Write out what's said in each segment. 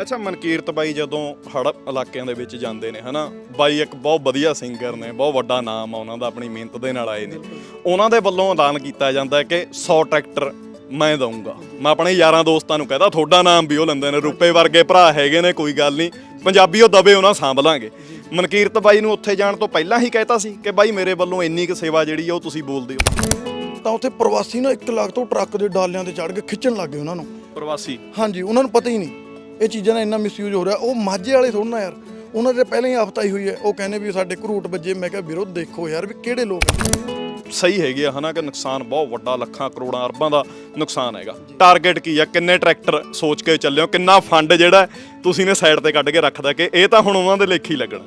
ਅੱਛਾ ਮਨਕੀਰਤ ਬਾਈ ਜਦੋਂ ਹੜ ਇਲਾਕਿਆਂ ਦੇ ਵਿੱਚ ਜਾਂਦੇ ਨੇ ਹਨਾ? ਬਾਈ ਇੱਕ ਬਹੁਤ ਵਧੀਆ ਸਿੰਗਰ ਨੇ ਬਹੁਤ ਵੱਡਾ ਨਾਮ ਆ ਉਹਨਾਂ ਦਾ ਆਪਣੀ ਮਿਹਨਤ ਦੇ ਨਾਲ ਆਏ ਨੇ। ਉਹਨਾਂ ਦੇ ਵੱਲੋਂ ਐਲਾਨ ਕੀਤਾ ਜਾਂਦਾ ਹੈ ਕਿ 100 ਟਰੈਕਟਰ ਮੈਂ ਦਊਂਗਾ। ਮੈਂ ਆਪਣੇ ਯਾਰਾਂ ਦੋਸਤਾਂ ਨੂੰ ਕਹਦਾ ਤੁਹਾਡਾ ਨਾਮ ਵੀ ਉਹ ਲੈਂਦੇ ਨੇ ਰੁਪਏ ਵਰਗੇ ਭਰਾ ਹੈਗੇ ਨੇ ਕੋਈ ਗੱਲ ਨਹੀਂ। ਪੰਜਾਬੀ ਉਹ ਦਬੇ ਉਹਨਾਂ ਸਾਂਭ ਲਾਂਗੇ ਮਨਕੀਰਤ ਬਾਈ ਨੂੰ ਉੱਥੇ ਜਾਣ ਤੋਂ ਪਹਿਲਾਂ ਹੀ ਕਹਿਤਾ ਸੀ ਕਿ ਬਾਈ ਮੇਰੇ ਵੱਲੋਂ ਇੰਨੀ ਕੁ ਸੇਵਾ ਜਿਹੜੀ ਆ ਉਹ ਤੁਸੀਂ ਬੋਲਦੇ ਹੋ ਤਾਂ ਉੱਥੇ ਪ੍ਰਵਾਸੀ ਨਾ 1 ਲੱਖ ਤੋਂ ਟਰੱਕ ਦੇ ਡਾਲਿਆਂ ਤੇ ਚੜ੍ਹ ਕੇ ਖਿੱਚਣ ਲੱਗ ਗਏ ਉਹਨਾਂ ਨੂੰ। ਪ੍ਰਵਾਸੀ? ਹਾਂਜੀ ਉਹਨਾਂ ਨੂੰ ਪਤਾ ਹੀ ਨਹੀਂ। ਇਹ ਚੀਜ਼ਾਂ ਦਾ ਇੰਨਾ ਮਿਸਯੂਜ਼ ਹੋ ਰਿਹਾ। ਉਹ ਮਾਝੇ ਵਾਲੇ ਥੋੜ੍ਹਾ ਨਾ ਯਾਰ। ਉਹਨਾਂ ਦੇ ਪਹਿਲਾਂ ਹੀ ਆਫਤਾਈ ਹੋਈ ਹੈ। ਉਹ ਕਹਿੰਦੇ ਵੀ ਸਾਡੇ ਘਰੂਟ ਵੱਜੇ। ਮੈਂ ਕਿਹਾ ਵੀਰੋ ਦੇਖੋ ਯਾਰ ਵੀ ਕਿਹੜੇ ਲੋਕ ਆ। ਸਹੀ ਹੈਗੇ ਆ ਹਨਾ ਕਿ ਨੁਕਸਾਨ ਬਹੁਤ ਵੱਡਾ ਲੱਖਾਂ ਕਰੋੜਾਂ ਅਰਬਾਂ ਦਾ ਨੁਕਸਾਨ ਹੈਗਾ। ਟਾਰਗੇਟ ਕੀ ਆ? ਕਿੰਨੇ ਟਰੈਕਟਰ ਸੋਚ ਕੇ ਚੱਲਿਓ ਕਿੰਨਾ ਫੰਡ ਜਿਹੜਾ ਤੁਸੀਂ ਨੇ ਸਾਈਡ ਤੇ ਕੱਢ ਕੇ ਰੱਖਦਾ ਕਿ ਇਹ ਤਾਂ ਹੁਣ ਉਹਨਾਂ ਦੇ ਲੇਖੀ ਲੱਗਣਾ।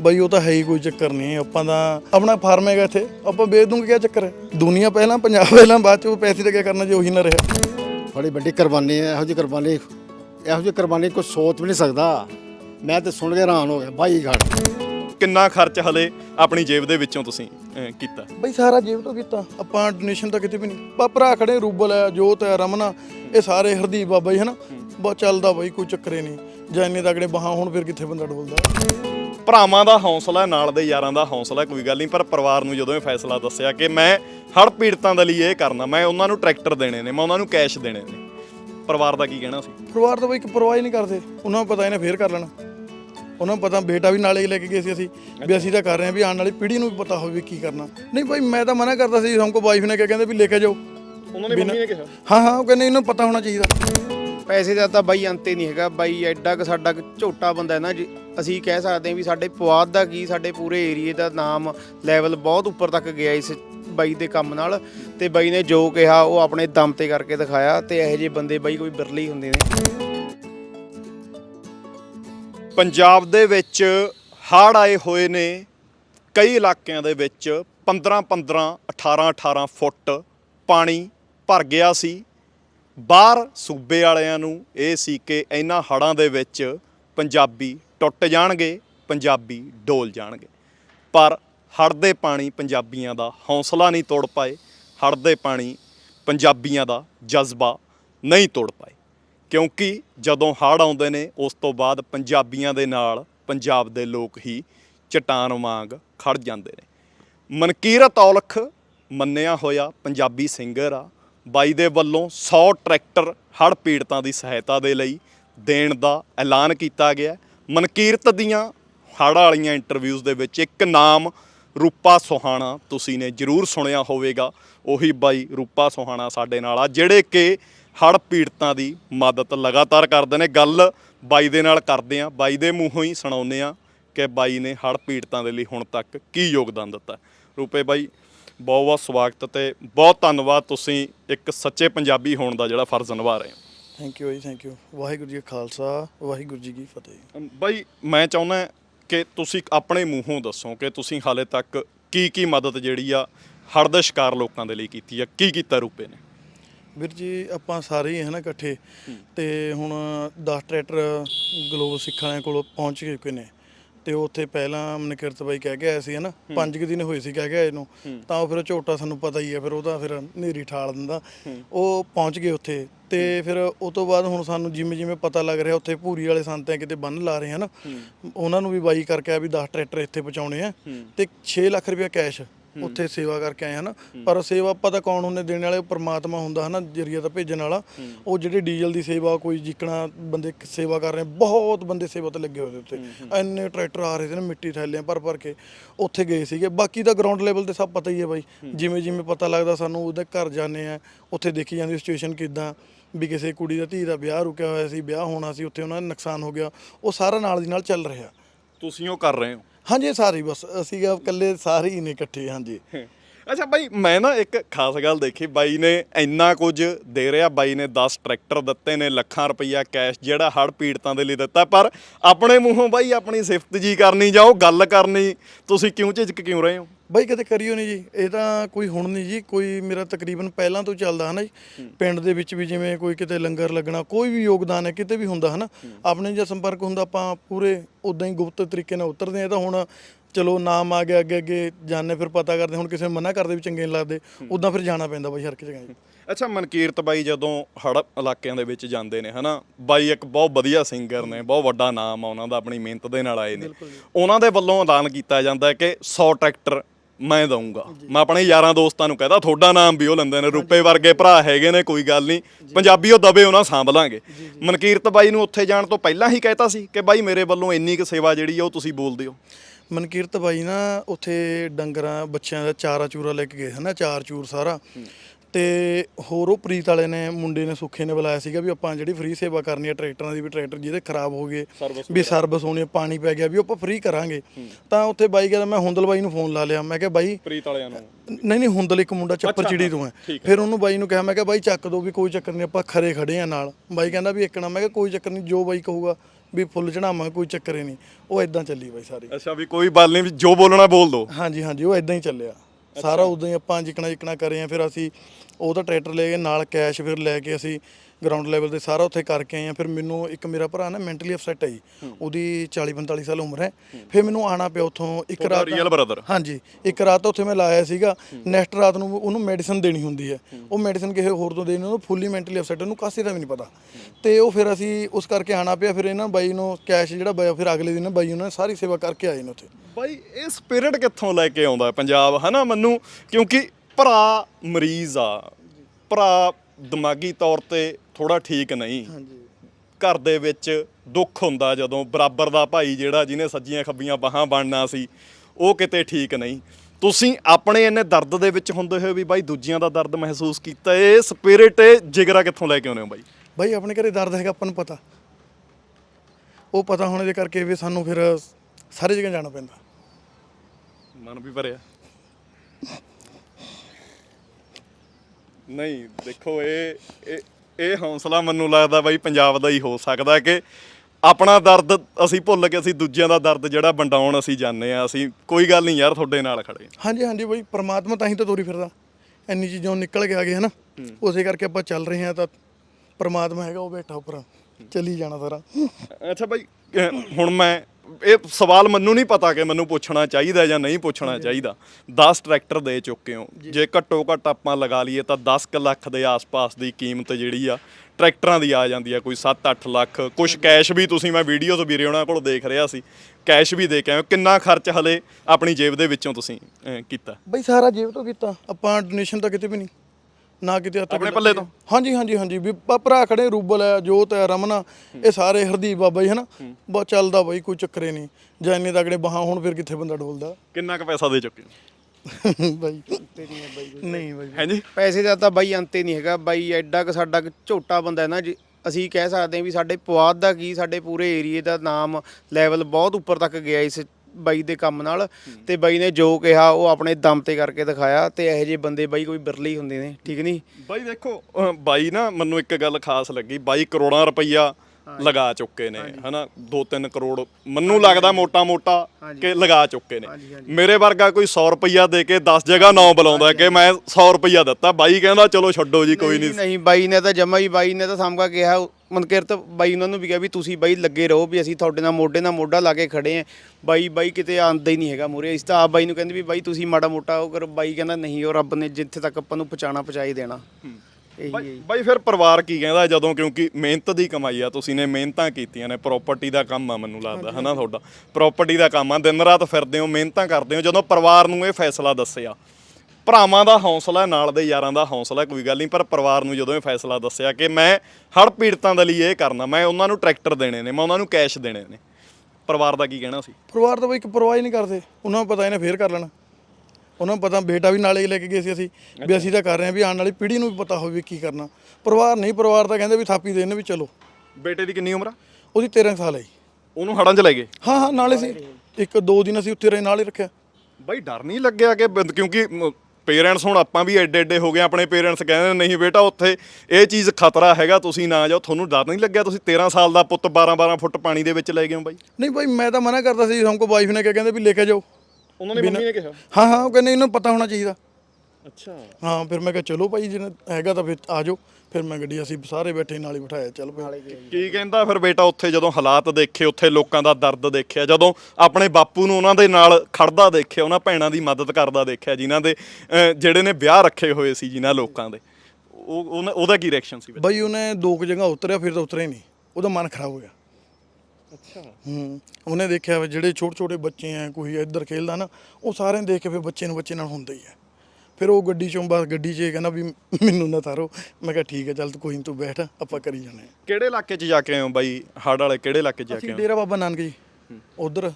ਬਈ ਉਹ ਤਾਂ ਹੈ ਹੀ ਕੋਈ ਚੱਕਰ ਨਹੀਂ। ਆਪਾਂ ਤਾਂ ਆਪਣਾ ਫਾਰਮ ਹੈਗਾ ਇੱਥੇ। ਆਪਾਂ ਵੇਚ ਦੂੰਗੇ ਕੀ ਚੱਕਰ ਹੈ? ਦੁਨੀਆ ਪਹਿਲਾਂ ਪੰਜਾਬ ਪਹਿਲਾਂ ਬਾਅਦ ਚ ਉਹ ਪੈਸੇ ਦਾ ਕੀ ਕਰਨਾ ਜੇ ਉਹੀ ਨਾ ਰਿਹਾ। ਬੜੀ ਵੱਡੀ ਕੁਰਬਾਨੀ ਹੈ। ਇਹੋ ਜਿਹੀ ਕੁਰਬਾਨੀ ਇਹੋ ਜਿਹੀ ਕੁਰਬਾਨੀ ਕੋਈ ਸੋਚ ਵੀ ਨਹੀਂ ਸਕਦਾ। ਮੈਂ ਤੇ ਸੁਣ ਕੇ ਹੈਰਾਨ ਹੋ ਗਿਆ ਬਾਈ ਘੜ ਕਿੰਨਾ ਖਰਚ ਹਲੇ ਆਪਣੀ ਜੇਬ ਦੇ ਵਿੱਚੋਂ ਤੁਸੀਂ ਅਹ, ਕੀਤਾ? ਬਈ ਸਾਰਾ ਜੇਬ ਤੋਂ ਕੀਤਾ। ਆਪਾਂ ਡੋਨੇਸ਼ਨ ਤਾਂ ਕਿਤੇ ਵੀ ਨਹੀਂ। ਬਾ ਭਰਾ ਖੜੇ ਰੂਬਲ ਹੈ ਜੋਤ ਹੈ ਰਮਨਾ ਇਹ ਸਾਰੇ ਹਰਦੀਪ ਬਾਬਾ ਜੀ ਹਨਾ? ਬਹੁਤ ਚੱਲਦਾ ਬਈ ਕੋਈ ਚੱਕਰ ਹੀ ਨਹੀਂ। ਜਾਂ ਇੰਨੇ ਤਗੜੇ ਬਾਹਾਂ ਹੁਣ ਫਿਰ ਕਿੱਥੇ ਬੰਦਾ ਡੋਲਦਾ? ਭਰਾਵਾਂ ਦਾ ਹੌਸਲਾ ਨਾਲ ਦੇ ਯਾਰਾਂ ਦਾ ਹੌਸਲਾ ਕੋਈ ਗੱਲ ਨਹੀਂ ਪਰ ਪਰਿਵਾਰ ਨੂੰ ਜਦੋਂ ਇਹ ਫੈਸਲਾ ਦੱਸਿਆ ਕਿ ਮੈਂ ਹੜ ਪੀੜਤਾਂ ਦੇ ਲਈ ਇਹ ਕਰਨਾ ਮੈਂ ਉਹਨਾਂ ਨੂੰ ਟਰੈਕਟਰ ਦੇਣੇ ਨੇ ਮੈਂ ਉਹਨਾਂ ਨੂੰ ਕੈਸ਼ ਦੇਣੇ ਨੇ। ਪਰਿਵਾਰ ਦਾ ਕੀ ਕਹਿਣਾ ਸੀ? ਪਰਿਵਾਰ ਤਾਂ ਬਈ ਇੱਕ ਪਰਵਾਹ ਹੀ ਨਹੀਂ ਕਰਦੇ। ਉਹਨਾਂ ਨੂੰ ਪਤਾ ਇਹਨੇ ਫੇਰ ਕਰ ਲੈਣਾ। ਉਹਨਾਂ ਨੂੰ ਪਤਾ ਬੇਟਾ ਵੀ ਨਾਲੇ ਹੀ ਲੈ ਕੇ ਗਏ ਸੀ ਅਸੀਂ ਵੀ ਅਸੀਂ ਤਾਂ ਕਰ ਰਹੇ ਹਾਂ ਵੀ ਆਉਣ ਵਾਲੀ ਪੀੜ੍ਹੀ ਨੂੰ ਵੀ ਪਤਾ ਹੋਵੇ ਵੀ ਕੀ ਕਰਨਾ। ਨਹੀਂ ਭਾਈ ਮੈਂ ਤਾਂ ਮਨਾ ਕਰਦਾ ਸੀ ਹਮਕੋ ਵਾਈਫ ਨੇ ਕਿਹਾ ਕਹਿੰਦੇ ਵੀ ਲੈ ਕੇ ਜਾਓ। ਉਹਨਾਂ ਨੇ ਮੰਮੀ ਨੇ ਕਿਹਾ? ਹਾਂ ਹਾਂ ਉਹ ਕਹਿੰਦੇ ਇਹਨਾਂ ਨੂੰ ਪਤਾ ਹੋਣਾ ਚਾਹੀਦਾ। ਪੈਸੇ ਦਾ ਤਾਂ ਬਾਈ ਅੰਤ ਹੀ ਨਹੀਂ ਹੈਗਾ। ਬਾਈ ਐਡਾ ਕਿ ਸਾਡਾ ਕੁ ਝੋਟਾ ਬੰਦਾ ਹੈ ਨਾ ਜੀ ਅਸੀਂ ਕਹਿ ਸਕਦੇ ਹਾਂ ਵੀ ਸਾਡੇ ਪਵਾਦ ਦਾ ਕੀ ਸਾਡੇ ਪੂਰੇ ਏਰੀਏ ਦਾ ਨਾਮ ਲੈਵਲ ਬਹੁਤ ਉੱਪਰ ਤੱਕ ਗਿਆ ਇਸ ਬਾਈ ਦੇ ਕੰਮ ਨਾਲ ਤੇ ਬਾਈ ਨੇ ਜੋ ਕਿਹਾ ਉਹ ਆਪਣੇ ਦਮ ਤੇ ਕਰਕੇ ਦਿਖਾਇਆ ਤੇ ਇਹੋ ਜਿਹੇ ਬੰਦੇ ਬਾਈ ਕੋਈ ਬਿਰਲੇ ਹੁੰਦੇ ਨੇ। ਪੰਜਾਬ ਦੇ ਵਿੱਚ ਹੜ੍ਹ ਆਏ ਹੋਏ ਨੇ ਕਈ ਇਲਾਕਿਆਂ ਦੇ ਵਿੱਚ 15 15 18 18 ਫੁੱਟ ਪਾਣੀ ਭਰ ਗਿਆ ਸੀ। ਬਾਹਰ ਸੂਬੇ ਵਾਲਿਆਂ ਨੂੰ ਇਹ ਸੀ ਕਿ ਇਹਨਾਂ ਹੜ੍ਹਾਂ ਦੇ ਵਿੱਚ ਪੰਜਾਬੀ ਟੁੱਟ ਜਾਣਗੇ, ਪੰਜਾਬੀ ਡੋਲ ਜਾਣਗੇ। ਪਰ ਹੜ੍ਹ ਦੇ ਪਾਣੀ ਪੰਜਾਬੀਆਂ ਦਾ ਹੌਸਲਾ ਨਹੀਂ ਤੋੜ ਪਾਏ ਹੜ੍ਹ ਦੇ ਪਾਣੀ ਪੰਜਾਬੀਆਂ ਦਾ ਜਜ਼ਬਾ ਨਹੀਂ ਤੋੜ ਪਾਏ। ਕਿਉਂਕਿ ਜਦੋਂ ਹੜ੍ਹ ਆਉਂਦੇ ਨੇ, ਉਸ ਤੋਂ ਬਾਅਦ ਪੰਜਾਬੀਆਂ ਦੇ ਨਾਲ ਪੰਜਾਬ ਦੇ ਲੋਕ ਹੀ ਚਟਾਨ ਵਾਂਗ ਖੜ ਜਾਂਦੇ ਨੇ। ਮਨਕੀਰਤ ਔਲਖ ਮੰਨਿਆ ਹੋਇਆ ਪੰਜਾਬੀ ਸਿੰਗਰ ਆ, ਬਾਈ ਦੇ ਵੱਲੋਂ 100 ਟਰੈਕਟਰ ਹੜ੍ਹ ਪੀੜਤਾਂ ਦੀ ਸਹਾਇਤਾ ਦੇ ਲਈ ਦੇਣ ਦਾ ਐਲਾਨ ਕੀਤਾ ਗਿਆ। ਮਨਕੀਰਤ ਦੀਆਂ ਹੜ੍ਹ ਵਾਲੀਆਂ ਇੰਟਰਵਿਊਜ਼ ਦੇ ਵਿੱਚ ਇੱਕ ਨਾਮ ਰੂਪਾ ਸੁਹਾਣਾ ਤੁਸੀਂ ਨੇ ਜ਼ਰੂਰ ਸੁਣਿਆ ਹੋਵੇਗਾ। ਉਹੀ ਬਾਈ ਰੂਪਾ ਸੁਹਾਣਾ ਸਾਡੇ ਨਾਲ ਆ ਜਿਹੜੇ ਕਿ ਹੜ੍ਹ ਪੀੜਤਾਂ ਦੀ ਮਦਦ ਲਗਾਤਾਰ ਕਰਦੇ ਨੇ। ਗੱਲ ਬਾਈ ਦੇ ਨਾਲ ਕਰਦੇ ਆ ਬਾਈ ਦੇ ਮੂੰਹੋਂ ਹੀ ਸੁਣਾਉਂਦੇ ਆ ਕਿ ਬਾਈ ਨੇ ਹੜ੍ਹ ਪੀੜਤਾਂ ਦੇ ਲਈ ਹੁਣ ਤੱਕ ਕੀ ਯੋਗਦਾਨ ਦਿੱਤਾ। ਰੂਪੇ ਬਾਈ ਬਹੁਤ ਬਹੁਤ ਸਵਾਗਤ ਤੇ ਬਹੁਤ ਧੰਨਵਾਦ ਤੁਸੀਂ ਇੱਕ ਸੱਚੇ ਪੰਜਾਬੀ ਹੋਣ ਦਾ ਜਿਹੜਾ ਫਰਜ਼ ਨਿਭਾ ਰਹੇ ਹੋ। Thank you ji thank you Waheguru ji ਕਾ ਖਾਲਸਾ ਵਾਹਿਗੁਰੂ ਜੀ ਕੀ ਫਤਿਹ। ਬਾਈ ਮੈਂ ਚਾਹੁੰਦਾ ਕਿ ਤੁਸੀਂ ਆਪਣੇ ਮੂੰਹੋਂ ਦੱਸੋ ਕਿ ਤੁਸੀਂ ਹਾਲੇ ਤੱਕ ਕੀ ਕੀ ਮਦਦ ਜਿਹੜੀ ਆ ਹੜ੍ਹ ਦੇ ਸ਼ਿਕਾਰ ਲੋਕਾਂ ਦੇ ਲਈ ਕੀਤੀ ਆ ਕੀ ਕੀਤਾ ਰੂਪੇ ਨੇ? ਵੀਰ ਜੀ ਆਪਾਂ ਸਾਰੇ ਹੀ ਹੈ ਨਾ ਇਕੱਠੇ ਤੇ ਹੁਣ 10 ਟਰੈਕਟਰ ਗਲੋਬਲ ਸਿੱਖ ਵਾਲਿਆਂ ਕੋਲ ਪਹੁੰਚ ਚੁੱਕੇ ਨੇ। ਤੇ ਉੱਥੇ ਪਹਿਲਾਂ ਮਨਕਿਰਤ ਬਾਈ ਕਹਿ ਕੇ ਸੀ ਹਨਾ ਪੰਜ ਕੁ ਦਿਨ ਹੋਏ ਸੀ ਕਹਿ ਕੇ ਆਏ ਨੂੰ ਤਾਂ ਉਹ ਫਿਰ ਝੋਟਾ ਸਾਨੂੰ ਪਤਾ ਹੀ ਹੈ ਫਿਰ ਉਹਦਾ ਫਿਰ ਨੇਰੀ ਠਾਲ ਦਿੰਦਾ। ਉਹ ਪਹੁੰਚ ਗਏ ਉੱਥੇ ਤੇ ਫਿਰ ਉਹ ਤੋਂ ਬਾਅਦ ਹੁਣ ਸਾਨੂੰ ਜਿਵੇਂ ਜਿਵੇਂ ਪਤਾ ਲੱਗ ਰਿਹਾ ਉੱਥੇ ਭੂਰੀ ਵਾਲੇ ਸੰਤ ਆ ਕਿਤੇ ਬੰਨ ਲਾ ਰਹੇ ਹਨ ਉਹਨਾਂ ਨੂੰ ਵੀ ਬਾਈ ਕਰਕੇ ਆ ਵੀ 10 ਟਰੈਕਟਰ ਇੱਥੇ ਪਹੁੰਚਾਉਣੇ ਆ ਤੇ 6 ਲੱਖ ਰੁਪਇਆ ਕੈਸ਼ ਉੱਥੇ ਸੇਵਾ ਕਰਕੇ ਆਏ ਹਨ। ਪਰ ਸੇਵਾ ਪਤਾ ਕੌਣ ਹੁੰਦੇ ਦੇਣ ਵਾਲੇ? ਪ੍ਰਮਾਤਮਾ ਹੁੰਦਾ ਹਨਾ ਜਰੀਆ ਤਾਂ ਭੇਜਣ ਵਾਲਾ। ਉਹ ਜਿਹੜੇ ਡੀਜ਼ਲ ਦੀ ਸੇਵਾ ਕੋਈ ਜਿੱਕਣਾ ਬੰਦੇ ਸੇਵਾ ਕਰ ਰਹੇ ਬਹੁਤ ਬੰਦੇ ਸੇਵਾ ਤੇ ਲੱਗੇ ਹੋਏ ਉੱਥੇ। ਇੰਨੇ ਟਰੈਕਟਰ ਆ ਰਹੇ ਸੀ ਨਾ ਮਿੱਟੀ ਥੈਲਿਆਂ ਭਰ ਭਰ ਕੇ। ਉੱਥੇ ਗਏ ਸੀਗੇ। ਬਾਕੀ ਤਾਂ ਗਰਾਊਂਡ ਲੈਵਲ ਤੇ ਸਭ ਪਤਾ ਹੀ ਹੈ ਬਾਈ। ਜਿਵੇਂ ਜਿਵੇਂ ਪਤਾ ਲੱਗਦਾ ਸਾਨੂੰ ਉਹਦੇ ਘਰ ਜਾਂਦੇ ਆ ਉੱਥੇ ਦੇਖੀ ਜਾਂਦੀ ਸਿਚੁਏਸ਼ਨ ਕਿਦਾਂ ਵੀ ਕਿਸੇ ਕੁੜੀ ਦਾ ਧੀ ਦਾ ਵਿਆਹ ਰੁਕਿਆ ਹੋਇਆ ਸੀ ਵਿਆਹ ਹੋਣਾ ਸੀ ਉੱਥੇ ਉਹਨਾਂ ਦਾ ਨੁਕਸਾਨ ਹੋ ਗਿਆ। ਉਹ ਸਾਰਾ ਨਾਲ ਦੀ ਨਾਲ ਚੱਲ ਰਿਹਾ। ਤੁਸੀਂ ਉਹ ਕਰ ਰਹੇ ਹੋ? ਹਾਂਜੀ ਸਾਰੇ ਬਸ ਅਸੀਂ ਗਾ ਇਕੱਲੇ ਸਾਰੇ ਹੀ ਨੇ ਇਕੱਠੇ ਹਾਂਜੀ। ਅੱਛਾ ਬਾਈ ਮੈਂ ਨਾ ਇੱਕ ਖਾਸ ਗੱਲ ਦੇਖੀ। ਬਾਈ ਨੇ ਇੰਨਾ ਕੁਝ ਦੇ ਰਿਹਾ ਬਾਈ ਨੇ 10 ਟਰੈਕਟਰ ਦਿੱਤੇ ਨੇ ਲੱਖਾਂ ਰੁਪਈਆ ਕੈਸ਼ ਜਿਹੜਾ ਹੜ ਪੀੜਤਾਂ ਦੇ ਲਈ ਦਿੱਤਾ। ਪਰ ਆਪਣੇ ਮੂੰਹੋਂ ਬਾਈ ਆਪਣੀ ਸਿਫਤ ਜੀ ਕਰਨੀ ਜਾਓ ਗੱਲ ਕਰਨੀ ਤੁਸੀਂ ਕਿਉਂ ਝਿਜਕ ਕਿਉਂ ਰਹੇ ਹੋ? ਬਾਈ ਕਦੇ ਕਰਿਓ ਨਹੀਂ ਜੀ। ਇਹ ਤਾਂ ਕੋਈ ਹੁਣ ਨਹੀਂ ਜੀ। ਕੋਈ ਮੇਰਾ ਤਕਰੀਬਨ ਪਹਿਲਾਂ ਤੋਂ ਚੱਲਦਾ ਹਨਾ ਜੀ। ਪਿੰਡ ਦੇ ਵਿੱਚ ਵੀ ਜਿਵੇਂ ਕੋਈ ਕਿਤੇ ਲੰਗਰ ਲੱਗਣਾ ਕੋਈ ਵੀ ਯੋਗਦਾਨ ਹੈ ਕਿਤੇ ਵੀ ਹੁੰਦਾ ਹਨਾ। ਆਪਣੇ ਜੇ ਸੰਪਰਕ ਹੁੰਦਾ ਆਪਾਂ ਪੂਰੇ ਉਦਾਂ ਹੀ ਗੁਪਤ ਤਰੀਕੇ ਨਾਲ ਉਤਰਦੇ ਆ ਇਹ ਤਾਂ ਹੁਣ ਚਲੋ ਨਾਮ ਆ ਗਿਆ ਅੱਗੇ ਅੱਗੇ ਜਾਣੇ ਫਿਰ ਪਤਾ ਕਰਦੇ ਹੁਣ ਕਿਸੇ ਨੂੰ ਮਨਾ ਕਰਦੇ ਵੀ ਚੰਗੇ ਨਹੀਂ ਲੱਗਦੇ ਉਦਾਂ ਫਿਰ ਜਾਣਾ ਪੈਂਦਾ ਬਾਈ ਹਰ ਇੱਕ ਜਗ੍ਹਾ 'ਚ ਅੱਛਾ ਮਨਕੀਰਤ ਬਾਈ ਜਦੋਂ ਹੜ ਇਲਾਕਿਆਂ ਦੇ ਵਿੱਚ ਜਾਂਦੇ ਨੇ ਹਨਾ? ਬਾਈ ਇੱਕ ਬਹੁਤ ਵਧੀਆ ਸਿੰਗਰ ਨੇ ਬਹੁਤ ਵੱਡਾ ਨਾਮ ਆ ਉਹਨਾਂ ਦਾ ਆਪਣੀ ਮਿਹਨਤ ਦੇ ਨਾਲ ਆਏ ਨੇ। ਉਹਨਾਂ ਦੇ ਵੱਲੋਂ ਐਲਾਨ ਕੀਤਾ ਜਾਂਦਾ ਕਿ 100 ਟਰੈਕਟਰ ਮੈਂ ਦਊਂਗਾ। ਮੈਂ ਆਪਣੇ ਯਾਰਾਂ ਦੋਸਤਾਂ ਨੂੰ ਕਹਦਾ ਤੁਹਾਡਾ ਨਾਮ ਵੀ ਉਹ ਲੈਂਦੇ ਨੇ ਰੂਪੇ ਵਰਗੇ ਭਰਾ ਹੈਗੇ ਨੇ ਕੋਈ ਗੱਲ ਨਹੀਂ। ਪੰਜਾਬੀ ਉਹ ਦਬੇ ਉਹਨਾਂ ਸਾਂਭ ਲਾਂਗੇ ਮਨਕੀਰਤ ਬਾਈ ਨੂੰ ਉੱਥੇ ਜਾਣ ਤੋਂ ਪਹਿਲਾਂ ਹੀ ਕਹਿਤਾ ਸੀ ਕਿ ਬਾਈ ਮੇਰੇ ਵੱਲੋਂ ਇੰਨੀ ਕੁ ਸੇਵਾ ਜਿਹੜੀ ਆ ਉਹ ਤੁਸੀਂ ਬੋਲਦੇ ਹੋ। ਮਨਕੀਰਤ ਬਾਈ ਨਾ ਉੱਥੇ ਡੰਗਰਾਂ ਬੱਚਿਆਂ ਦਾ ਚਾਰਾ ਚੂਰਾ ਲੈ ਕੇ ਗਏ ਹਨਾ ਚਾਰ ਚੂਰ ਸਾਰਾ। ਤੇ ਹੋਰ ਉਹ ਪ੍ਰੀਤ ਵਾਲੇ ਨੇ ਮੁੰਡੇ ਨੇ ਸੁੱਖੇ ਨੇ ਬੁਲਾਇਆ ਸੀਗਾ ਵੀ ਆਪਾਂ ਜਿਹੜੀ ਫ੍ਰੀ ਸੇਵਾ ਕਰਨੀ ਹੈ ਟਰੈਕਟਰਾਂ ਦੀ ਵੀ ਟਰੈਕਟਰ ਜਿਹਦੇ ਖਰਾਬ ਹੋ ਗਏ ਵੀ ਸਰਵਿਸ ਹੋਣੀ ਹੈ, ਪਾਣੀ ਪੈ ਗਿਆ ਵੀ ਆਪਾਂ ਫ੍ਰੀ ਕਰਾਂਗੇ। ਤਾਂ ਉੱਥੇ ਬਾਈ ਕਹਿੰਦਾ ਮੈਂ ਹੁੰਦਲ ਬਾਈ ਨੂੰ ਫੋਨ ਲਾ ਲਿਆ। ਮੈਂ ਕਿਹਾ ਬਾਈ ਪ੍ਰੀਤ ਵਾਲਿਆਂ ਨੂੰ। ਨਹੀਂ ਨਹੀਂ ਹੁੰਦਲ ਇੱਕ ਮੁੰਡਾ ਚੱਪਰ ਚਿੜੀ ਤੋਂ ਹੈ। ਫਿਰ ਉਹਨੂੰ ਬਾਈ ਨੂੰ ਕਿਹਾ ਮੈਂ ਕਿਹਾ ਬਾਈ ਚੱਕ ਦੋ ਵੀ ਕੋਈ ਚੱਕਰ ਨਹੀਂ ਆਪਾਂ ਖਰੇ ਖੜੇ ਆ ਨਾਲ। ਬਾਈ ਕਹਿੰਦਾ ਵੀ ਇੱਕ ਨਾ ਮੈਂ ਕਿਹਾ ਕੋਈ ਚੱਕਰ ਨਹੀਂ ਜੋ ਬਾਈ ਕਹੂਗਾ। ਵੀ ਫੁੱਲ ਚੜਾਵਾਂਗੇ ਕੋਈ ਚੱਕਰ ਹੀ ਨਹੀਂ। ਉਹ ਇਦਾਂ ਚੱਲੀ ਬਾਈ ਸਾਰੀ। ਅੱਛਾ ਵੀ ਕੋਈ ਗੱਲ ਨਹੀਂ ਜੋ ਬੋਲਣਾ ਬੋਲ ਦੋ। ਹਾਂਜੀ ਹਾਂਜੀ ਉਹ ਇਦਾਂ ਹੀ ਚੱਲਿਆ। ਸਾਰਾ ਉਦਾਂ ਹੀ ਆਪਾਂ ਜਿਕਣਾ ਜਿਕਣਾ ਕਰੇ ਆ ਫਿਰ ਅਸੀਂ ਉਹਦਾ ਟਰੈਕਟਰ ਲੈ ਕੇ ਨਾਲ ਕੈਸ਼ ਫਿਰ ਲੈ ਕੇ ਅਸੀਂ ਗਰਾਊਂਡ ਲੈਵਲ ਤੇ ਸਾਰਾ ਉੱਥੇ ਕਰਕੇ ਆਏ ਆ ਫਿਰ ਮੈਨੂੰ ਇੱਕ ਮੇਰਾ ਭਰਾ ਨਾ ਮੈਂਟਲੀ ਅਪਸੈਟ ਹੈ ਜੀ। ਉਹਦੀ 40 45 ਸਾਲ ਉਮਰ ਹੈ। ਫਿਰ ਮੈਨੂੰ ਆਣਾ ਪਿਆ ਉੱਥੋਂ ਇੱਕ ਰਾਤ ਰੀਅਲ ਬ੍ਰਦਰ ਹਾਂਜੀ ਇੱਕ ਰਾਤ ਉੱਥੇ ਮੈਂ ਲਾਇਆ ਸੀਗਾ। ਨੈਕਸਟ ਰਾਤ ਨੂੰ ਉਹਨੂੰ ਮੈਡੀਸਨ ਦੇਣੀ ਹੁੰਦੀ ਹੈ। ਉਹ ਮੈਡੀਸਨ ਕਿਸੇ ਹੋਰ ਤੋਂ ਦੇਣੀ ਉਹਨੂੰ ਫੁੱਲੀ ਮੈਂਟਲੀ ਅਪਸੈਟ ਉਹਨੂੰ ਕਾਸੇ ਦਾ ਵੀ ਨਹੀਂ ਪਤਾ। ਤੇ ਉਹ ਫਿਰ ਅਸੀਂ ਉਸ ਕਰਕੇ ਆਣਾ ਪਿਆ। ਫਿਰ ਇਹਨਾਂ ਬਾਈ ਨੂੰ ਕੈਸ਼ ਜਿਹੜਾ ਬਾਈ ਫਿਰ ਅਗਲੇ ਦਿਨ ਬਾਈ ਉਹਨਾਂ ਨੇ ਸਾਰੀ ਸੇਵਾ ਕਰਕੇ ਆਏ ਨੇ ਉੱਥੇ। ਬਾਈ ਇਹ ਸਪਿਰਿਟ ਕਿੱਥੋਂ ਲੈ ਕੇ ਆਉਂਦਾ ਪੰਜਾਬ? ਹਨਾ ਮੈਨੂੰ? ਕਿਉਂਕਿ ਭਰਾ ਮਰੀਜ਼ ਆ। ਭਰਾ ਦਿਮਾਗੀ ਤੌਰ ਤੇ ਥੋੜਾ ਠੀਕ ਨਹੀਂ। ਹਾਂਜੀ। ਘਰ ਦੇ ਵਿੱਚ ਦੁੱਖ ਹੁੰਦਾ ਜਦੋਂ ਬਰਾਬਰ ਦਾ ਭਾਈ ਜਿਹੜਾ ਜਿਹਨੇ ਸੱਜੀਆਂ ਖੱਬੀਆਂ ਬਾਹਾਂ ਬਣਨਾ ਸੀ ਉਹ ਕਿਤੇ ਠੀਕ ਨਹੀਂ। ਤੁਸੀਂ ਆਪਣੇ ਇੰਨੇ ਦਰਦ ਦੇ ਵਿੱਚ ਹੁੰਦੇ ਹੋਏ ਵੀ ਬਾਈ ਦੂਜਿਆਂ ਦਾ ਦਰਦ ਮਹਿਸੂਸ ਕੀਤਾ ਇਹ ਸਪਿਰਿਟ ਜਿਗਰਾ ਕਿੱਥੋਂ ਲੈ ਕੇ ਆਉਂਦੇ ਹੋ ਬਾਈ? ਬਾਈ ਆਪਣੇ ਘਰੇ ਦਰਦ ਹੈਗਾ ਆਪਾਂ ਨੂੰ ਪਤਾ। ਉਹ ਪਤਾ ਹੋਣੇ ਦੇ ਕਰਕੇ ਵੀ ਸਾਨੂੰ ਫਿਰ ਸਾਰੇ ਜਗ੍ਹਾ ਜਾਣਾ ਪੈਂਦਾ। ਮਨ ਵੀ ਭਰਿਆ। ਨਹੀਂ ਦੇਖੋ ਇਹ ਇਹ ਇਹ ਹੌਸਲਾ ਮੈਨੂੰ ਲੱਗਦਾ ਬਾਈ ਪੰਜਾਬ ਦਾ ਹੀ ਹੋ ਸਕਦਾ ਕਿ ਆਪਣਾ ਦਰਦ ਅਸੀਂ ਭੁੱਲ ਕੇ ਅਸੀਂ ਦੂਜਿਆਂ ਦਾ ਦਰਦ ਜਿਹੜਾ ਵੰਡਾਉਣ ਅਸੀਂ ਜਾਂਦੇ ਆ ਅਸੀਂ ਕੋਈ ਗੱਲ ਨਹੀਂ ਯਾਰ ਤੁਹਾਡੇ ਨਾਲ ਖੜੇ ਹਾਂ। ਹਾਂਜੀ ਹਾਂਜੀ ਬਾਈ ਪ੍ਰਮਾਤਮਾ ਤਾਂ ਹੀ ਤਾਂ ਤੋਰੀ ਫਿਰਦਾ। ਇੰਨੀ ਚੀਜ਼ਾਂ ਨਿਕਲ ਕੇ ਆ ਗਏ ਹਨਾ? ਉਸੇ ਕਰਕੇ ਆਪਾਂ ਚੱਲ ਰਹੇ ਹਾਂ ਤਾਂ ਪ੍ਰਮਾਤਮਾ ਹੈਗਾ ਉਹ ਬੈਠਾ ਉੱਪਰ। ਚੱਲੀ ਜਾਣਾ ਸਾਰਾ। ਅੱਛਾ ਬਾਈ ਅਹ ਹੁਣ ਮੈਂ ਇਹ ਸਵਾਲ ਮੈਨੂੰ ਨਹੀਂ ਪਤਾ ਕਿ ਮੈਨੂੰ ਪੁੱਛਣਾ ਚਾਹੀਦਾ ਜਾਂ ਨਹੀਂ ਪੁੱਛਣਾ ਚਾਹੀਦਾ। 10 ਟਰੈਕਟਰ ਦੇ ਚੁੱਕੇ ਹੋ। ਜੇ। ਘੱਟੋ ਘੱਟ ਆਪਾਂ ਲਗਾ ਲਈਏ ਤਾਂ 10 ਕੁ ਲੱਖ ਦੇ ਆਸ-ਪਾਸ ਦੀ ਕੀਮਤ ਜਿਹੜੀ ਆ ਟਰੈਕਟਰਾਂ ਦੀ ਆ ਜਾਂਦੀ ਆ ਕੋਈ 7-8 ਲੱਖ। ਕੁਝ ਕੈਸ਼ ਵੀ ਤੁਸੀਂ ਮੈਂ ਵੀਡੀਓ ਤੋਂ ਵੀਰੇ ਉਹਨਾਂ ਕੋਲ ਦੇਖ ਰਿਹਾ ਸੀ। ਕੈਸ਼ ਵੀ ਦੇ ਕੇ ਆਏ ਹੋ। ਕਿੰਨਾ ਖਰਚ ਹਲੇ ਆਪਣੀ ਜੇਬ ਦੇ ਵਿੱਚੋਂ ਤੁਸੀਂ ਅਹ, ਕੀਤਾ? ਬਾਈ ਸਾਰਾ ਜੇਬ ਤੋਂ ਕੀਤਾ। ਆਪਾਂ ਡੋਨੇਸ਼ਨ ਤਾਂ ਕਿਤੇ ਵੀ ਨਹੀਂ। ਨਾ ਕਿਤੇ ਹੱਥ ਆਪਣੇ ਪੱਲੇ ਤੋਂ? ਹਾਂਜੀ ਹਾਂਜੀ ਹਾਂਜੀ। ਵੀ ਭ- ਭਰਾ ਖੜੇ ਰੂਬਲ ਹੈ ਜੋਤ ਹੈ ਰਮਨ ਇਹ ਸਾਰੇ ਹਰਦੀਪ ਬਾਬਾ ਜੀ ਹਨਾ? ਬਹੁਤ ਚੱਲਦਾ ਬਾਈ ਕੋਈ ਚੱਕਰੇ ਨਹੀਂ। ਜਾਂ ਇੰਨੇ ਤਗੜੇ ਬਾਹਾਂ ਹੁਣ ਫਿਰ ਕਿੱਥੇ ਬੰਦਾ ਢੋਲਦਾ ਕਿੰਨਾ ਕੁ ਪੈਸਾ ਦੇ ਚੁੱਕੇ ਹੋ? ਬਾਈ। ਨਹੀਂ ਬਾਈ ਹਾਂਜੀ? ਪੈਸੇ ਦਾ ਤਾਂ ਬਾਈ ਅੰਤੇ ਨਹੀਂ ਹੈਗਾ। ਬਾਈ ਐਡਾ ਕ ਸਾਡਾ ਕੁ ਝੋਟਾ ਬੰਦਾ ਹੈ ਨਾ ਜੀ ਅਸੀਂ ਕਹਿ ਸਕਦੇ ਹਾਂ ਵੀ ਸਾਡੇ ਪਵਾਦ ਦਾ ਕੀ ਸਾਡੇ ਪੂਰੇ ਏਰੀਏ ਦਾ ਨਾਮ ਲੈਵਲ ਬਹੁਤ ਉੱਪਰ ਤੱਕ ਗਿਆ ਇਸ ਬਾਈ ਦੇ ਕੰਮ ਨਾਲ ਤੇ ਬਾਈ ਨੇ ਜੋ ਕਿਹਾ ਉਹ ਆਪਣੇ ਦਮ ਤੇ ਕਰਕੇ ਦਿਖਾਇਆ ਤੇ ਇਹੋ ਜਿਹੇ ਬੰਦੇ ਬਾਈ ਕੋਈ ਬਿਰਲੇ ਹੁੰਦੇ ਨੇ ਠੀਕ ਨਹੀਂ ਬਾਈ ਦੇਖੋ ਅਹ ਬਾਈ ਨਾ ਮੈਨੂੰ ਇੱਕ ਗੱਲ ਖਾਸ ਲੱਗੀ ਬਾਈ ਕਰੋੜਾਂ ਰੁਪਈਆ ਲਗਾ ਚੁੱਕੇ ਨੇ ਹਨਾ? 2-3 ਕਰੋੜ ਮੈਨੂੰ ਲੱਗਦਾ ਮੋਟਾ-ਮੋਟਾ ਕਿ ਲਗਾ ਚੁੱਕੇ ਨੇ। ਮੇਰੇ ਵਰਗਾ ਕੋਈ 100 ਰੁਪਈਆ ਦੇ ਕੇ 10 ਜਗ੍ਹਾ ਨਾਂ ਬੁਲਾਉਂਦਾ ਕਿ ਮੈਂ 100 ਰੁਪਈਆ ਦਿੱਤਾ ਬਾਈ ਕਹਿੰਦਾ ਚਲੋ ਛੱਡੋ ਜੀ ਕੋਈ ਨਹੀਂ ਨਹੀਂ ਬਾਈ ਨੇ ਤਾਂ ਜਮਾ ਹੀ ਬਾਈ ਨੇ ਤਾਂ ਸਾਹਮਣਾ ਕਿਹਾ ਮਨਕਿਰਤ ਬਾਈ ਉਹਨਾਂ ਨੂੰ ਵੀ ਕਿਹਾ ਵੀ ਤੁਸੀਂ ਬਾਈ ਲੱਗੇ ਰਹੋ ਵੀ ਅਸੀਂ ਤੁਹਾਡੇ ਨਾਲ ਮੋਢੇ ਨਾਲ ਮੋਢਾ ਲਾ ਕੇ ਖੜੇ ਆਂ ਬਾਈ ਬਾਈ ਕਿਤੇ ਆਂਦਾ ਹੀ ਨਹੀਂ ਹੈਗਾ ਮੂਰੇ ਇਸ ਤਾਂ ਆਪ ਬਾਈ ਨੂੰ ਕਹਿੰਦੇ ਵੀ ਬਾਈ ਤੁਸੀਂ ਮਾੜਾ ਮੋਟਾ ਉਹ ਕਰੋ। ਬਾਈ ਕਹਿੰਦਾ ਨਹੀਂ ਉਹ ਰੱਬ ਨੇ ਜਿੱਥੇ ਤੱਕ ਆਪਾਂ ਨੂੰ ਪਹੁੰਚਾਣਾ ਪਹੁੰਚਾਈ ਦੇਣਾ। ਇਹੀ ਹੈ ਬਾਈ ਜੀ। ਬਾਈ ਫਿਰ ਪਰਿਵਾਰ ਕੀ ਕਹਿੰਦਾ ਜਦੋਂ ਕਿਉਂਕਿ ਮਿਹਨਤ ਦੀ ਕਮਾਈ ਆ ਤੁਸੀਂ ਨੇ ਮਿਹਨਤਾਂ ਕੀਤੀਆਂ ਨੇ। ਪ੍ਰਾਪਰਟੀ ਦਾ ਕੰਮ ਆ ਮੈਨੂੰ ਲੱਗਦਾ ਹਨਾ ਤੁਹਾਡਾ? ਪ੍ਰਾਪਰਟੀ ਦਾ ਕੰਮ ਆ। ਦਿਨ ਰਾਤ ਫਿਰਦੇ ਹੋ ਮਿਹਨਤਾਂ ਕਰਦੇ ਹੋ। ਜਦੋਂ ਪਰਿਵਾਰ ਨੂੰ ਇਹ ਫੈਸਲਾ ਦੱਸਿਆ ਭਰਾਵਾਂ ਦਾ ਹੌਸਲਾ ਨਾਲ ਦੇ ਯਾਰਾਂ ਦਾ ਹੌਸਲਾ ਕੋਈ ਗੱਲ ਨਹੀਂ ਪਰ ਪਰਿਵਾਰ ਨੂੰ ਜਦੋਂ ਇਹ ਫੈਸਲਾ ਦੱਸਿਆ ਕਿ ਮੈਂ ਹੜ ਪੀੜਤਾਂ ਦੇ ਲਈ ਇਹ ਕਰਨਾ ਮੈਂ ਉਹਨਾਂ ਨੂੰ ਟਰੈਕਟਰ ਦੇਣੇ ਨੇ ਮੈਂ ਉਹਨਾਂ ਨੂੰ ਕੈਸ਼ ਦੇਣੇ ਨੇ। ਪਰਿਵਾਰ ਦਾ ਕੀ ਕਹਿਣਾ ਸੀ? ਪਰਿਵਾਰ ਤਾਂ ਬਾਈ ਇੱਕ ਪਰਵਾਹ ਹੀ ਨਹੀਂ ਕਰਦੇ। ਉਹਨਾਂ ਨੂੰ ਪਤਾ ਇਹਨੇ ਫੇਰ ਕਰ ਲੈਣਾ। ਉਹਨਾਂ ਨੂੰ ਪਤਾ ਬੇਟਾ ਵੀ ਨਾਲੇ ਹੀ ਲੈ ਕੇ ਗਏ ਸੀ ਅਸੀਂ ਵੀ ਅਸੀਂ ਤਾਂ ਕਰ ਰਹੇ ਹਾਂ ਵੀ ਆਉਣ ਵਾਲੀ ਪੀੜ੍ਹੀ ਨੂੰ ਵੀ ਪਤਾ ਹੋਵੇ ਕੀ ਕਰਨਾ। ਪਰਿਵਾਰ ਨਹੀਂ ਪਰਿਵਾਰ ਤਾਂ ਕਹਿੰਦੇ ਵੀ ਥਾਪੀ ਦੇਣ ਵੀ ਚਲੋ। ਬੇਟੇ ਦੀ ਕਿੰਨੀ ਉਮਰ ਆ? ਉਹਦੀ 13 ਸਾਲ ਹੈ ਜੀ। ਉਹਨੂੰ ਹੜਾਂ 'ਚ ਲੈ ਗਏ? ਹਾਂ ਹਾਂ ਨਾਲੇ ਸੀ। ਇੱਕ ਦੋ ਦਿਨ ਅਸੀਂ ਉੱਥੇ ਰਹੇ ਨਾਲ ਹੀ ਰੱਖਿਆ। ਬਾਈ ਡਰ ਨਹੀਂ ਲੱਗਿਆ ਕਿ ਬੰਦ- ਕਿਉਂਕਿ ਪੇਰੈਂਟਸ ਹੁਣ ਆਪਾਂ ਵੀ ਐਡੇ ਐਡੇ ਹੋ ਗਏ ਆਪਣੇ ਪੇਰੈਂਟਸ ਕਹਿੰਦੇ ਨੇ, ਨਹੀਂ ਬੇਟਾ ਉੱਥੇ ਇਹ ਚੀਜ਼ ਖਤਰਾ ਹੈਗਾ ਤੁਸੀਂ ਨਾ ਜਾਓ ਤੁਹਾਨੂੰ ਡਰ ਨਹੀਂ ਲੱਗਿਆ ਤੁਸੀਂ 13 ਸਾਲ ਦਾ ਪੁੱਤ 12 12 ਫੁੱਟ ਪਾਣੀ ਦੇ ਵਿੱਚ ਲੈ ਗਏ ਹੋ ਬਾਈ? ਨਹੀਂ ਬਾਈ ਮੈਂ ਤਾਂ ਮਨਾ ਕਰਦਾ ਸੀ ਹਮਕੋ ਵਾਈਫ ਨੇ ਕਿਹਾ ਕਹਿੰਦੇ ਵੀ ਲੈ ਕੇ ਜਾਓ। ਉਹਨਾਂ ਨੇ ਮੰਮੀ ਨੇ ਕਿਹਾ? ਹਾਂ ਹਾਂ ਉਹ ਕਹਿੰਦੇ ਇਹਨਾਂ ਨੂੰ ਪਤਾ ਹੋਣਾ ਚਾਹੀਦਾ। ਅੱਛਾ। ਹਾਂ ਫਿਰ ਮੈਂ ਕਿਹਾ ਚਲੋ ਭਾਈ ਜਿਹਨੇ ਹੈਗਾ ਤਾਂ ਫਿਰ ਆ ਜਾਓ ਫਿਰ ਮੈਂ ਗੱਡੀ ਅਸੀਂ ਸਾਰੇ ਬੈਠੇ ਨਾਲ ਹੀ ਬਿਠਾਇਆ ਚੱਲ ਫਿਰ ਕੀ ਕਹਿੰਦਾ ਫਿਰ ਬੇਟਾ ਉੱਥੇ ਜਦੋਂ ਹਾਲਾਤ ਦੇਖੇ ਉੱਥੇ ਲੋਕਾਂ ਦਾ ਦਰਦ ਦੇਖਿਆ ਜਦੋਂ ਆਪਣੇ ਬਾਪੂ ਨੂੰ ਉਹਨਾਂ ਦੇ ਨਾਲ ਖੜਦਾ ਦੇਖਿਆ ਉਹਨਾਂ ਭੈਣਾਂ ਦੀ ਮਦਦ ਕਰਦਾ ਦੇਖਿਆ ਜਿਨ੍ਹਾਂ ਦੇ ਅਹ, ਜਿਹੜੇ ਨੇ ਵਿਆਹ ਰੱਖੇ ਹੋਏ ਸੀ ਜਿਨ੍ਹਾਂ ਲੋਕਾਂ ਦੇ। ਉਹ ਉਹਨੇ- ਉਹਦਾ ਕੀ ਰਿਐਕਸ਼ਨ ਸੀ ਬਾਈ ਉਹਨੇ ਦੋ ਕੁ ਜਗ੍ਹਾ ਉਤਰਿਆ ਫਿਰ ਤਾਂ ਉਤਰਿਆ ਹੀ ਨਹੀਂ। ਉਹਦਾ ਮਨ ਖਰਾਬ ਹੋ ਗਿਆ। ਅੱਛਾ। ਹੂੰ ਉਹਨੇ ਦੇਖਿਆ ਵੀ ਜਿਹੜੇ ਛੋਟੇ ਛੋਟੇ ਬੱਚੇ ਆ ਕੋਈ ਇੱਧਰ ਖੇਲਦਾ ਨਾ ਉਹ ਸਾਰਿਆਂ ਨੇ ਦੇਖ ਕੇ ਫਿਰ ਬੱਚੇ ਨੂੰ ਬੱਚੇ ਨਾਲ ਹੁੰਦਾ ਹੀ ਆ ਫਿਰ ਉਹ ਗੱਡੀ ਚੋਂ ਬਸ ਗੱਡੀ 'ਚ ਇਹ ਕਹਿੰਦਾ ਵੀ ਮੈਨੂੰ ਨਾ ਤਾਰੋ। ਮੈਂ ਕਿਹਾ ਠੀਕ ਹੈ ਚੱਲ ਤੂੰ ਕੋਈ ਨਹੀਂ ਤੂੰ ਬੈਠ ਆਪਾਂ ਕਰੀ ਜਾਣੇ ਆ। ਕਿਹੜੇ ਇਲਾਕੇ 'ਚ ਜਾ ਕੇ ਆਏ ਹੋ ਬਾਈ? ਹੜ ਵਾਲੇ ਕਿਹੜੇ ਇਲਾਕੇ 'ਚ ਜਾ ਕੇ ਅਸੀਂ ਆਏ ਡੇਰਾ ਬਾਬਾ ਨਾਨਕ ਜੀ। ਉਧਰ